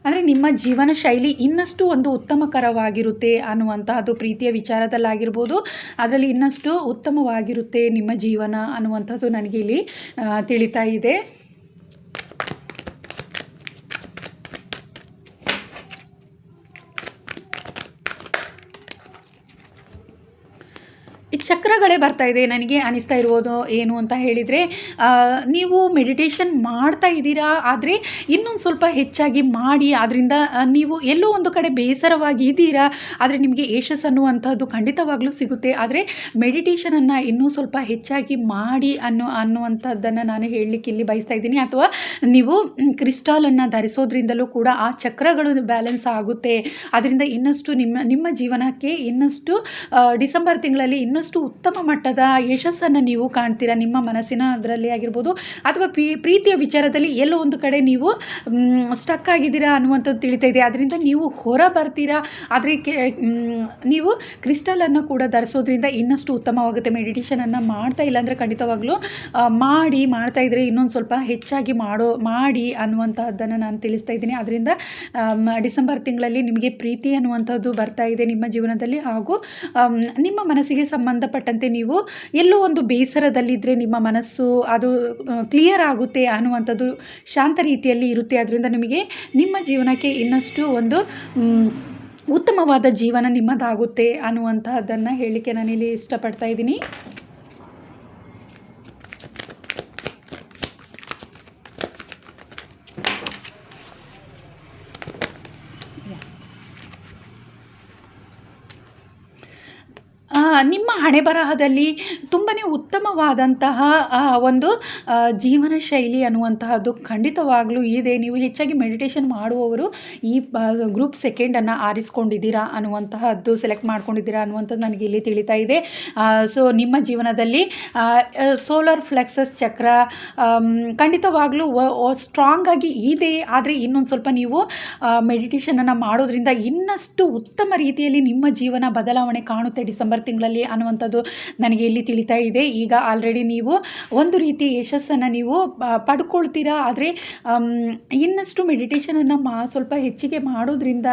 Speaker 1: ಅಂದರೆ ನಿಮ್ಮ ಜೀವನ ಶೈಲಿ ಇನ್ನಷ್ಟು ಒಂದು ಉತ್ತಮಕರವಾಗಿರುತ್ತೆ ಅನ್ನುವಂತಹದ್ದು ಪ್ರೀತಿಯ ವಿಚಾರದಲ್ಲಾಗಿರ್ಬೋದು. ಅದರಲ್ಲಿ ಇನ್ನಷ್ಟು ಉತ್ತಮವಾಗಿರುತ್ತೆ ನಿಮ್ಮ ಜೀವನ ಅನ್ನುವಂಥದ್ದು ನನಗೆ ಇಲ್ಲಿ ತಿಳಿತಾ ಇದೆ. ಈ ಚಕ್ರಗಳೇ ಬರ್ತಾ ಇದೆ, ನನಗೆ ಅನಿಸ್ತಾ ಇರ್ಬೋದು ಏನು ಅಂತ ಹೇಳಿದರೆ ನೀವು ಮೆಡಿಟೇಷನ್ ಮಾಡ್ತಾ ಇದ್ದೀರಾ, ಆದರೆ ಇನ್ನೊಂದು ಸ್ವಲ್ಪ ಹೆಚ್ಚಾಗಿ ಮಾಡಿ ಅದರಿಂದ ನೀವು ಎಲ್ಲೋ ಒಂದು ಕಡೆ ಬೇಸರವಾಗಿ ಇದ್ದೀರಾ, ಆದರೆ ನಿಮಗೆ ಯಶಸ್ಸು ಅನ್ನುವಂಥದ್ದು ಖಂಡಿತವಾಗ್ಲೂ ಸಿಗುತ್ತೆ. ಆದರೆ ಮೆಡಿಟೇಷನನ್ನು ಇನ್ನೂ ಸ್ವಲ್ಪ ಹೆಚ್ಚಾಗಿ ಮಾಡಿ ಅನ್ನೋ, ಅನ್ನುವಂಥದ್ದನ್ನು ನಾನು ಹೇಳಲಿಕ್ಕೆ ಇಲ್ಲಿ ಬಯಸ್ತಾ ಇದ್ದೀನಿ. ಅಥವಾ ನೀವು ಕ್ರಿಸ್ಟಾಲನ್ನು ಧರಿಸೋದ್ರಿಂದಲೂ ಕೂಡ ಆ ಚಕ್ರಗಳು ಬ್ಯಾಲೆನ್ಸ್ ಆಗುತ್ತೆ. ಅದರಿಂದ ಇನ್ನಷ್ಟು ನಿಮ್ಮ ನಿಮ್ಮ ಜೀವನಕ್ಕೆ ಇನ್ನಷ್ಟು ಡಿಸೆಂಬರ್ ತಿಂಗಳಲ್ಲಿ ಇನ್ನಷ್ಟು ಉತ್ತಮ ಮಟ್ಟದ ಯಶಸ್ಸನ್ನು ನೀವು ಕಾಣ್ತೀರಾ? ನಿಮ್ಮ ಮನಸ್ಸಿನ ಅದರಲ್ಲಿ ಆಗಿರ್ಬೋದು ಅಥವಾ ಪಿ, ಪ್ರೀತಿಯ ವಿಚಾರದಲ್ಲಿ ಎಲ್ಲೋ ಒಂದು ಕಡೆ ನೀವು ಸ್ಟಕ್ ಆಗಿದ್ದೀರಾ ಅನ್ನುವಂಥದ್ದು ತಿಳಿತಾ ಇದೆ. ಅದರಿಂದ ನೀವು ಹೊರ ಬರ್ತೀರಾ ಆದರೆ ಕೆ ನೀವು ಕ್ರಿಸ್ಟಲನ್ನು ಕೂಡ ಧರಿಸೋದ್ರಿಂದ ಇನ್ನಷ್ಟು ಉತ್ತಮವಾಗುತ್ತೆ. ಮೆಡಿಟೇಷನನ್ನು ಮಾಡ್ತಾ ಇಲ್ಲಾಂದರೆ ಖಂಡಿತವಾಗಲೂ ಮಾಡಿ ಮಾಡ್ತಾ ಇದ್ದರೆ ಇನ್ನೊಂದು ಸ್ವಲ್ಪ ಹೆಚ್ಚಾಗಿ ಮಾಡೋ, ಮಾಡಿ ಅನ್ನುವಂಥದ್ದನ್ನು ನಾನು ತಿಳಿಸ್ತಾ ಇದ್ದೀನಿ. ಅದರಿಂದ ಡಿಸೆಂಬರ್ ತಿಂಗಳಲ್ಲಿ ನಿಮಗೆ ಪ್ರೀತಿ ಅನ್ನುವಂಥದ್ದು ಬರ್ತಾ ಇದೆ ನಿಮ್ಮ ಜೀವನದಲ್ಲಿ. ಹಾಗೂ ನಿಮ್ಮ ಮನಸ್ಸಿಗೆ ಸಂಬಂಧಪಟ್ಟಂತೆ ನೀವು ಎಲ್ಲೋ ಒಂದು ಬೇಸರದಲ್ಲಿದ್ದರೆ ನಿಮ್ಮ ಮನಸ್ಸು ಅದು ಕ್ಲಿಯರ್ ಆಗುತ್ತೆ ಅನ್ನುವಂಥದ್ದು ಶಾಂತ ರೀತಿಯಲ್ಲಿ ಇರುತ್ತೆ. ಅದರಿಂದ ನಿಮಗೆ ನಿಮ್ಮ ಜೀವನಕ್ಕೆ ಇನ್ನಷ್ಟು ಒಂದು ಉತ್ತಮವಾದ ಜೀವನ ನಿಮ್ಮದಾಗುತ್ತೆ ಅನ್ನುವಂಥದ್ದನ್ನು ಹೇಳಲಿಕ್ಕೆ ನಾನಿಲ್ಲಿ ಇಷ್ಟಪಡ್ತಾ ಇದ್ದೀನಿ. ನಿಮ್ಮ ಹಣೆ ಬರಹದಲ್ಲಿ ತುಂಬಾ ಉತ್ತಮವಾದಂತಹ ಒಂದು ಜೀವನ ಶೈಲಿ ಅನ್ನುವಂತಹದ್ದು ಖಂಡಿತವಾಗಲೂ ಇದೆ. ನೀವು ಹೆಚ್ಚಾಗಿ ಮೆಡಿಟೇಷನ್ ಮಾಡುವವರು ಈ ಗ್ರೂಪ್ ಸೆಕೆಂಡನ್ನು ಆರಿಸ್ಕೊಂಡಿದ್ದೀರಾ ಅನ್ನುವಂತಹದ್ದು ಸೆಲೆಕ್ಟ್ ಮಾಡ್ಕೊಂಡಿದ್ದೀರಾ ಅನ್ನುವಂಥದ್ದು ನನಗೆ ಇಲ್ಲಿ ತಿಳಿತಾ ಇದೆ. ಸೊ ನಿಮ್ಮ ಜೀವನದಲ್ಲಿ ಸೋಲಾರ್ ಫ್ಲೆಕ್ಸಸ್ ಚಕ್ರ ಖಂಡಿತವಾಗಲೂ ಸ್ಟ್ರಾಂಗ್ ಆಗಿ ಇದೆ. ಆದರೆ ಇನ್ನೊಂದು ಸ್ವಲ್ಪ ನೀವು ಮೆಡಿಟೇಷನನ್ನು ಮಾಡೋದ್ರಿಂದ ಇನ್ನಷ್ಟು ಉತ್ತಮ ರೀತಿಯಲ್ಲಿ ನಿಮ್ಮ ಜೀವನ ಬದಲಾವಣೆ ಕಾಣುತ್ತೆ ಡಿಸೆಂಬರ್ ತಿಂಗಳಲ್ಲಿ ಅನ್ನುವಂಥದ್ದು ನನಗೆ ಇಲ್ಲಿ ತಿಳಿತಾ ಇದೆ. ಈಗ ಆಲ್ರೆಡಿ ನೀವು ಒಂದು ರೀತಿ ಯಶಸ್ಸನ್ನು ನೀವು ಪಡ್ಕೊಳ್ತೀರಾ? ಆದರೆ ಇನ್ನಷ್ಟು ಮೆಡಿಟೇಷನನ್ನು ಮಾ, ಸ್ವಲ್ಪ ಹೆಚ್ಚಿಗೆ ಮಾಡೋದ್ರಿಂದ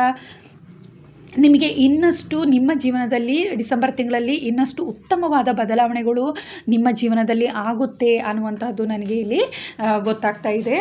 Speaker 1: ನಿಮಗೆ ಇನ್ನಷ್ಟು ನಿಮ್ಮ ಜೀವನದಲ್ಲಿ ಡಿಸೆಂಬರ್ ತಿಂಗಳಲ್ಲಿ ಇನ್ನಷ್ಟು ಉತ್ತಮವಾದ ಬದಲಾವಣೆಗಳು ನಿಮ್ಮ ಜೀವನದಲ್ಲಿ ಆಗುತ್ತೆ ಅನ್ನುವಂಥದ್ದು ನನಗೆ ಇಲ್ಲಿ ಗೊತ್ತಾಗ್ತಾ ಇದೆ.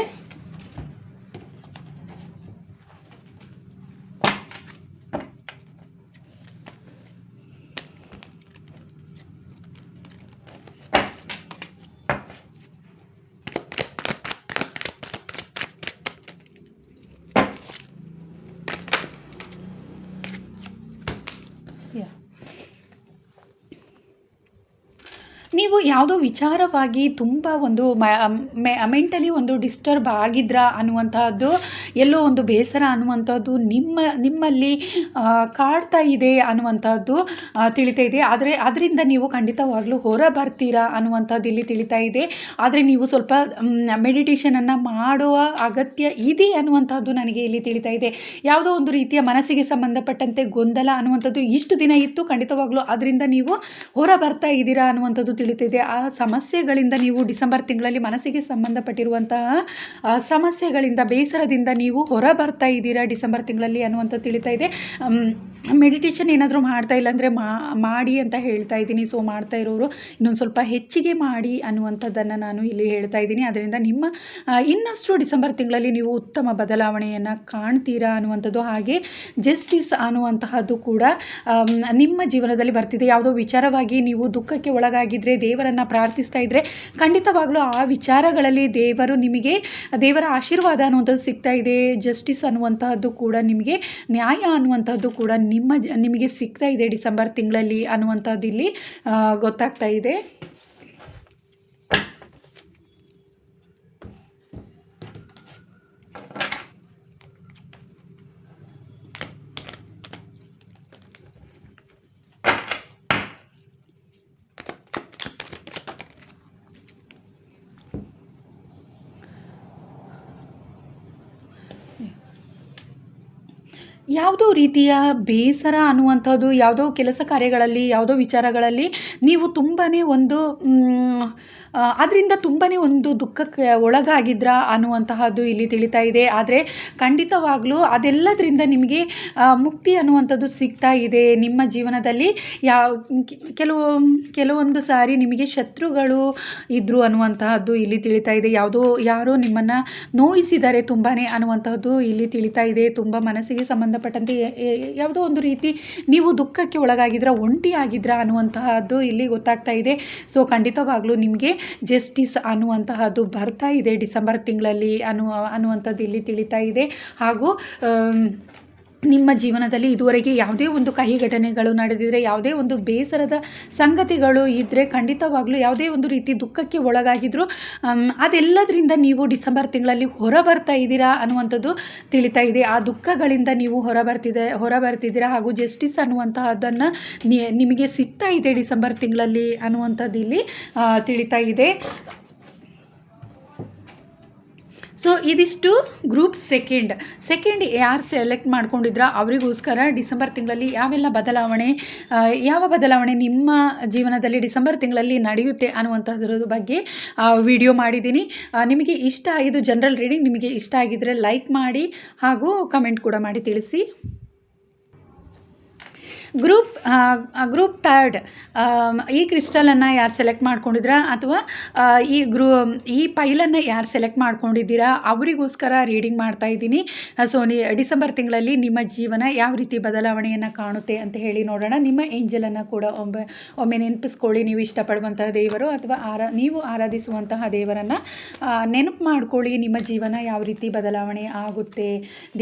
Speaker 1: ನೀವು ಯಾವುದೋ ವಿಚಾರವಾಗಿ ತುಂಬ ಒಂದು ಮೆಂಟಲಿ ಒಂದು ಡಿಸ್ಟರ್ಬ್ ಆಗಿದ್ರಾ ಅನ್ನುವಂತಹದ್ದು ಎಲ್ಲೋ ಒಂದು ಬೇಸರ ಅನ್ನುವಂಥದ್ದು ನಿಮ್ಮ, ನಿಮ್ಮಲ್ಲಿ ಕಾಡ್ತಾ ಇದೆ ಅನ್ನುವಂಥದ್ದು ತಿಳಿತಾ ಇದೆ. ಆದರೆ ಅದರಿಂದ ನೀವು ಖಂಡಿತವಾಗ್ಲೂ ಹೊರ ಬರ್ತೀರಾ ಅನ್ನುವಂಥದ್ದು ಇಲ್ಲಿ ತಿಳಿತಾ ಇದೆ. ಆದರೆ ನೀವು ಸ್ವಲ್ಪ ಮೆಡಿಟೇಷನನ್ನು ಮಾಡುವ ಅಗತ್ಯ ಇದೆ ಅನ್ನುವಂಥದ್ದು ನನಗೆ ಇಲ್ಲಿ ತಿಳಿತಾ ಇದೆ. ಯಾವುದೋ ಒಂದು ರೀತಿಯ ಮನಸ್ಸಿಗೆ ಸಂಬಂಧಪಟ್ಟಂತೆ ಗೊಂದಲ ಅನ್ನುವಂಥದ್ದು ಇಷ್ಟು ದಿನ ಇತ್ತು. ಖಂಡಿತವಾಗ್ಲೂ ಅದರಿಂದ ನೀವು ಹೊರ ಬರ್ತಾ ಇದ್ದೀರಾ ಅನ್ನುವಂಥದ್ದು ತಿಳಿತಿದೆ ಆ ಸಮಸ್ಯೆಗಳಿಂದ ನೀವು ಡಿಸೆಂಬರ್ ತಿಂಗಳಲ್ಲಿ ಮನಸ್ಸಿಗೆ ಸಂಬಂಧಪಟ್ಟಿರುವಂತಹ ಸಮಸ್ಯೆಗಳಿಂದ, ಬೇಸರದಿಂದ ನೀವು ಹೊರ ಬರ್ತಾ ಇದ್ದೀರಾ ಡಿಸೆಂಬರ್ ತಿಂಗಳಲ್ಲಿ ಅನ್ನುವಂಥದ್ದು ತಿಳಿತಾ ಇದೆ. ಮೆಡಿಟೇಷನ್ ಏನಾದರೂ ಮಾಡ್ತಾ ಇಲ್ಲ ಅಂದರೆ ಮಾಡಿ ಅಂತ ಹೇಳ್ತಾ ಇದ್ದೀನಿ. ಸೊ ಮಾಡ್ತಾ ಇರೋರು ಇನ್ನೊಂದು ಸ್ವಲ್ಪ ಹೆಚ್ಚಿಗೆ ಮಾಡಿ ಅನ್ನುವಂಥದ್ದನ್ನು ನಾನು ಇಲ್ಲಿ ಹೇಳ್ತಾ ಇದ್ದೀನಿ. ಅದರಿಂದ ನಿಮ್ಮ ಇನ್ನಷ್ಟು ಡಿಸೆಂಬರ್ ತಿಂಗಳಲ್ಲಿ ನೀವು ಉತ್ತಮ ಬದಲಾವಣೆಯನ್ನು ಕಾಣ್ತೀರಾ ಅನ್ನುವಂಥದ್ದು ಹಾಗೆ ಜಸ್ಟಿಸ್ ಅನ್ನುವಂತಹದ್ದು ಕೂಡ ನಿಮ್ಮ ಜೀವನದಲ್ಲಿ ಬರ್ತಿದೆ. ಯಾವುದೋ ವಿಚಾರವಾಗಿ ನೀವು ದುಃಖಕ್ಕೆ ಒಳಗಾಗಿದ್ದರೆ ದೇವರನ್ನು ಪ್ರಾರ್ಥಿಸ್ತಾ ಇದ್ದರೆ ಖಂಡಿತವಾಗಲೂ ಆ ವಿಚಾರಗಳಲ್ಲಿ ದೇವರು ನಿಮಗೆ, ದೇವರ ಆಶೀರ್ವಾದ ಅನ್ನುವಂಥದ್ದು ಸಿಗ್ತಾ ಇದೆ. ಜಸ್ಟಿಸ್ ಅನ್ನುವಂತಹದ್ದು ಕೂಡ ನಿಮಗೆ ನ್ಯಾಯ ಅನ್ನುವಂಥದ್ದು ಕೂಡ ನಿಮ್ಮ ನಿಮಗೆ ಸಿಗ್ತಾ ಇದೆ ಡಿಸೆಂಬರ್ ತಿಂಗಳಲ್ಲಿ ಅನ್ನುವಂಥದ್ದು ಇಲ್ಲಿ ಗೊತ್ತಾಗ್ತಾ ಇದೆ. ಯಾವುದೋ ರೀತಿಯ ಬೇಸರ ಅನ್ನುವಂಥದ್ದು, ಯಾವುದೋ ಕೆಲಸ ಕಾರ್ಯಗಳಲ್ಲಿ, ಯಾವುದೋ ವಿಚಾರಗಳಲ್ಲಿ ನೀವು ತುಂಬಾ ಒಂದು ಅದರಿಂದ ತುಂಬಾ ಒಂದು ದುಃಖಕ್ಕೆ ಒಳಗಾಗಿದ್ರಾ ಅನ್ನುವಂತಹದ್ದು ಇಲ್ಲಿ ತಿಳಿತಾ ಇದೆ. ಆದರೆ ಖಂಡಿತವಾಗಲೂ ಅದೆಲ್ಲದರಿಂದ ನಿಮಗೆ ಮುಕ್ತಿ ಅನ್ನುವಂಥದ್ದು ಸಿಗ್ತಾ ಇದೆ. ನಿಮ್ಮ ಜೀವನದಲ್ಲಿ ಯಾವ ಕೆಲವು, ಕೆಲವೊಂದು ಸಾರಿ ನಿಮಗೆ ಶತ್ರುಗಳು ಇದ್ದರು ಅನ್ನುವಂತಹದ್ದು ಇಲ್ಲಿ ತಿಳಿತಾ ಇದೆ. ಯಾವುದೋ, ಯಾರೋ ನಿಮ್ಮನ್ನು ನೋಯಿಸಿದ್ದಾರೆ ತುಂಬಾ ಅನ್ನುವಂಥದ್ದು ಇಲ್ಲಿ ತಿಳಿತಾ ಇದೆ. ತುಂಬ ಮನಸ್ಸಿಗೆ ಸಂಬಂಧಪಟ್ಟಂತೆ ಯಾವುದೋ ಒಂದು ರೀತಿ ನೀವು ದುಃಖಕ್ಕೆ ಒಳಗಾಗಿದ್ರ, ಒಂಟಿ ಆಗಿದ್ರ ಅನ್ನುವಂತಹದ್ದು ಇಲ್ಲಿ ಗೊತ್ತಾಗ್ತಾ ಇದೆ. ಸೊ ಖಂಡಿತವಾಗ್ಲೂ ನಿಮಗೆ ಜಸ್ಟಿಸ್ ಅನ್ನುವಂತಹದ್ದು ಬರ್ತಾ ಇದೆ ಡಿಸೆಂಬರ್ ತಿಂಗಳಲ್ಲಿ ಅನ್ನುವ, ಅನ್ನುವಂಥದ್ದು ಇಲ್ಲಿ ತಿಳಿತಾ ಇದೆ. ಹಾಗೂ ನಿಮ್ಮ ಜೀವನದಲ್ಲಿ ಇದುವರೆಗೆ ಯಾವುದೇ ಒಂದು ಕಹಿ ಘಟನೆಗಳು ನಡೆದಿದ್ರೆ, ಯಾವುದೇ ಒಂದು ಬೇಸರದ ಸಂಗತಿಗಳು ಇದ್ದರೆ ಖಂಡಿತವಾಗ್ಲೂ ಯಾವುದೇ ಒಂದು ರೀತಿ ದುಃಖಕ್ಕೆ ಒಳಗಾಗಿದ್ರು ಅದೆಲ್ಲದರಿಂದ ನೀವು ಡಿಸೆಂಬರ್ ತಿಂಗಳಲ್ಲಿ ಹೊರ ಬರ್ತಾ ಇದ್ದೀರಾ ಅನ್ನುವಂಥದ್ದು ತಿಳಿತಾ ಇದೆ. ಆ ದುಃಖಗಳಿಂದ ನೀವು ಹೊರ ಬರ್ತಿದೆ ಹೊರ ಹಾಗೂ ಜಸ್ಟಿಸ್ ಅನ್ನುವಂತಹದ್ದನ್ನು ನಿಮಗೆ ಸಿಗ್ತಾ ಇದೆ ಡಿಸೆಂಬರ್ ತಿಂಗಳಲ್ಲಿ ಅನ್ನುವಂಥದ್ದು ಇಲ್ಲಿ ತಿಳಿತಾ ಇದೆ. ಸೊ ಇದಿಷ್ಟು ಗ್ರೂಪ್ ಸೆಕೆಂಡ್ ಸೆಕೆಂಡ್ ಯಾರು ಸೆಲೆಕ್ಟ್ ಮಾಡ್ಕೊಂಡಿದ್ರ ಅವರಿಗೋಸ್ಕರ ಡಿಸೆಂಬರ್ ತಿಂಗಳಲ್ಲಿ ಯಾವೆಲ್ಲ ಬದಲಾವಣೆ ಯಾವ ಬದಲಾವಣೆ ನಿಮ್ಮ ಜೀವನದಲ್ಲಿ ಡಿಸೆಂಬರ್ ತಿಂಗಳಲ್ಲಿ ನಡೆಯುತ್ತೆ ಅನ್ನುವಂಥದ್ರ ಬಗ್ಗೆ ವಿಡಿಯೋ ಮಾಡಿದ್ದೀನಿ ನಿಮಗೆ ಇಷ್ಟ ಆಗಿದ್ದು ಜನರಲ್ ರೀಡಿಂಗ್ ನಿಮಗೆ ಇಷ್ಟ ಆಗಿದ್ದರೆ ಲೈಕ್ ಮಾಡಿ ಹಾಗೂ ಕಮೆಂಟ್ ಕೂಡ ಮಾಡಿ ತಿಳಿಸಿ. ಗ್ರೂಪ್ ಗ್ರೂಪ್ ಥರ್ಡ್ ಈ ಕ್ರಿಸ್ಟಲನ್ನು ಯಾರು ಸೆಲೆಕ್ಟ್ ಮಾಡ್ಕೊಂಡಿದ್ರ ಅಥವಾ ಈ ಗ್ರೂ, ಈ ಪೈಲನ್ನು ಯಾರು ಸೆಲೆಕ್ಟ್ ಮಾಡ್ಕೊಂಡಿದ್ದೀರಾ ಅವರಿಗೋಸ್ಕರ ರೀಡಿಂಗ್ ಮಾಡ್ತಾ ಇದ್ದೀನಿ. ಸೊ ಡಿಸೆಂಬರ್ ತಿಂಗಳಲ್ಲಿ ನಿಮ್ಮ ಜೀವನ ಯಾವ ರೀತಿ ಬದಲಾವಣೆಯನ್ನು ಕಾಣುತ್ತೆ ಅಂತ ಹೇಳಿ ನೋಡೋಣ. ನಿಮ್ಮ ಏಂಜಲನ್ನು ಕೂಡ ಒಮ್ಮೆ ಒಮ್ಮೆ ನೆನಪಿಸ್ಕೊಳ್ಳಿ. ನೀವು ಇಷ್ಟಪಡುವಂತಹ ದೇವರು ಅಥವಾ ಆರ, ನೀವು ಆರಾಧಿಸುವಂತಹ ದೇವರನ್ನು ನೆನಪು ಮಾಡ್ಕೊಳ್ಳಿ ನಿಮ್ಮ ಜೀವನ ಯಾವ ರೀತಿ ಬದಲಾವಣೆ ಆಗುತ್ತೆ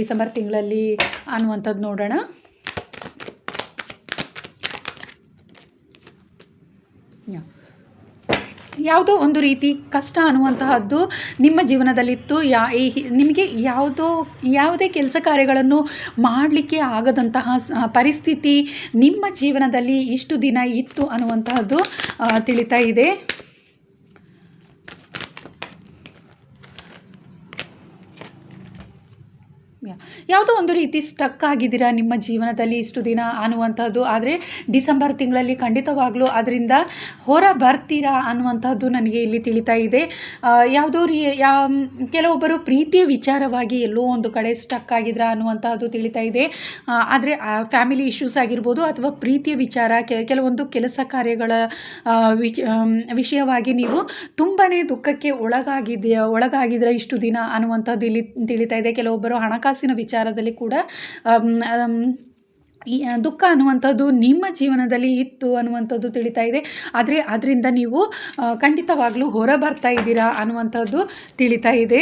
Speaker 1: ಡಿಸೆಂಬರ್ ತಿಂಗಳಲ್ಲಿ ಅನ್ನುವಂಥದ್ದು ನೋಡೋಣ. ಯಾವುದೋ ಒಂದು ರೀತಿ ಕಷ್ಟ ಅನ್ನುವಂತಹದ್ದು ನಿಮ್ಮ ಜೀವನದಲ್ಲಿತ್ತು. ಯಾ ನಿಮಗೆ ಯಾವುದೋ, ಯಾವುದೇ ಕೆಲಸ ಕಾರ್ಯಗಳನ್ನು ಮಾಡಲಿಕ್ಕೆ ಆಗದಂತಹ ಪರಿಸ್ಥಿತಿ ನಿಮ್ಮ ಜೀವನದಲ್ಲಿ ಇಷ್ಟು ದಿನ ಇತ್ತು ಅನ್ನುವಂತಹದ್ದು ತಿಳಿತಾ ಇದೆ. ಯಾವುದೋ ಒಂದು ರೀತಿ ಸ್ಟಕ್ ಆಗಿದ್ದೀರಾ ನಿಮ್ಮ ಜೀವನದಲ್ಲಿ ಇಷ್ಟು ದಿನ ಅನ್ನುವಂಥದ್ದು. ಆದರೆ ಡಿಸೆಂಬರ್ ತಿಂಗಳಲ್ಲಿ ಖಂಡಿತವಾಗ್ಲೂ ಅದರಿಂದ ಹೊರ ಬರ್ತೀರಾ ಅನ್ನುವಂಥದ್ದು ನನಗೆ ಇಲ್ಲಿ ತಿಳಿತಾ ಇದೆ. ಯಾವುದೋ ರೀ, ಯಾ, ಕೆಲವೊಬ್ಬರು ಪ್ರೀತಿಯ ವಿಚಾರವಾಗಿ ಎಲ್ಲೋ ಒಂದು ಕಡೆ ಸ್ಟಕ್ ಆಗಿದ್ರಾ ಅನ್ನುವಂಥದ್ದು ತಿಳಿತಾ ಇದೆ. ಆದರೆ ಫ್ಯಾಮಿಲಿ ಇಶ್ಯೂಸ್ ಆಗಿರ್ಬೋದು ಅಥವಾ ಪ್ರೀತಿಯ ವಿಚಾರ ಕೆಲವೊಂದು ಕೆಲಸ ಕಾರ್ಯಗಳ ವಿಷಯವಾಗಿ ನೀವು ತುಂಬಾ ದುಃಖಕ್ಕೆ ಒಳಗಾಗಿದೆಯಾ ಒಳಗಾಗಿದ್ರೆ ಇಷ್ಟು ದಿನ ಅನ್ನುವಂಥದ್ದು ಇಲ್ಲಿ ತಿಳಿತಾ ಇದೆ. ಕೆಲವೊಬ್ಬರು ಹಣಕಾಸಿನ ವಿಚಾರದಲ್ಲಿ ಕೂಡ ಈ ದುಃಖ ಅನ್ನುವಂಥದ್ದು ನಿಮ್ಮ ಜೀವನದಲ್ಲಿ ಇತ್ತು ಅನ್ನುವಂಥದ್ದು ತಿಳಿತಾ ಇದೆ. ಆದರೆ ಅದರಿಂದ ನೀವು ಖಂಡಿತವಾಗ್ಲೂ ಹೊರ ಬರ್ತಾ ಇದ್ದೀರಾ ಅನ್ನುವಂಥದ್ದು ತಿಳಿತಾ ಇದೆ.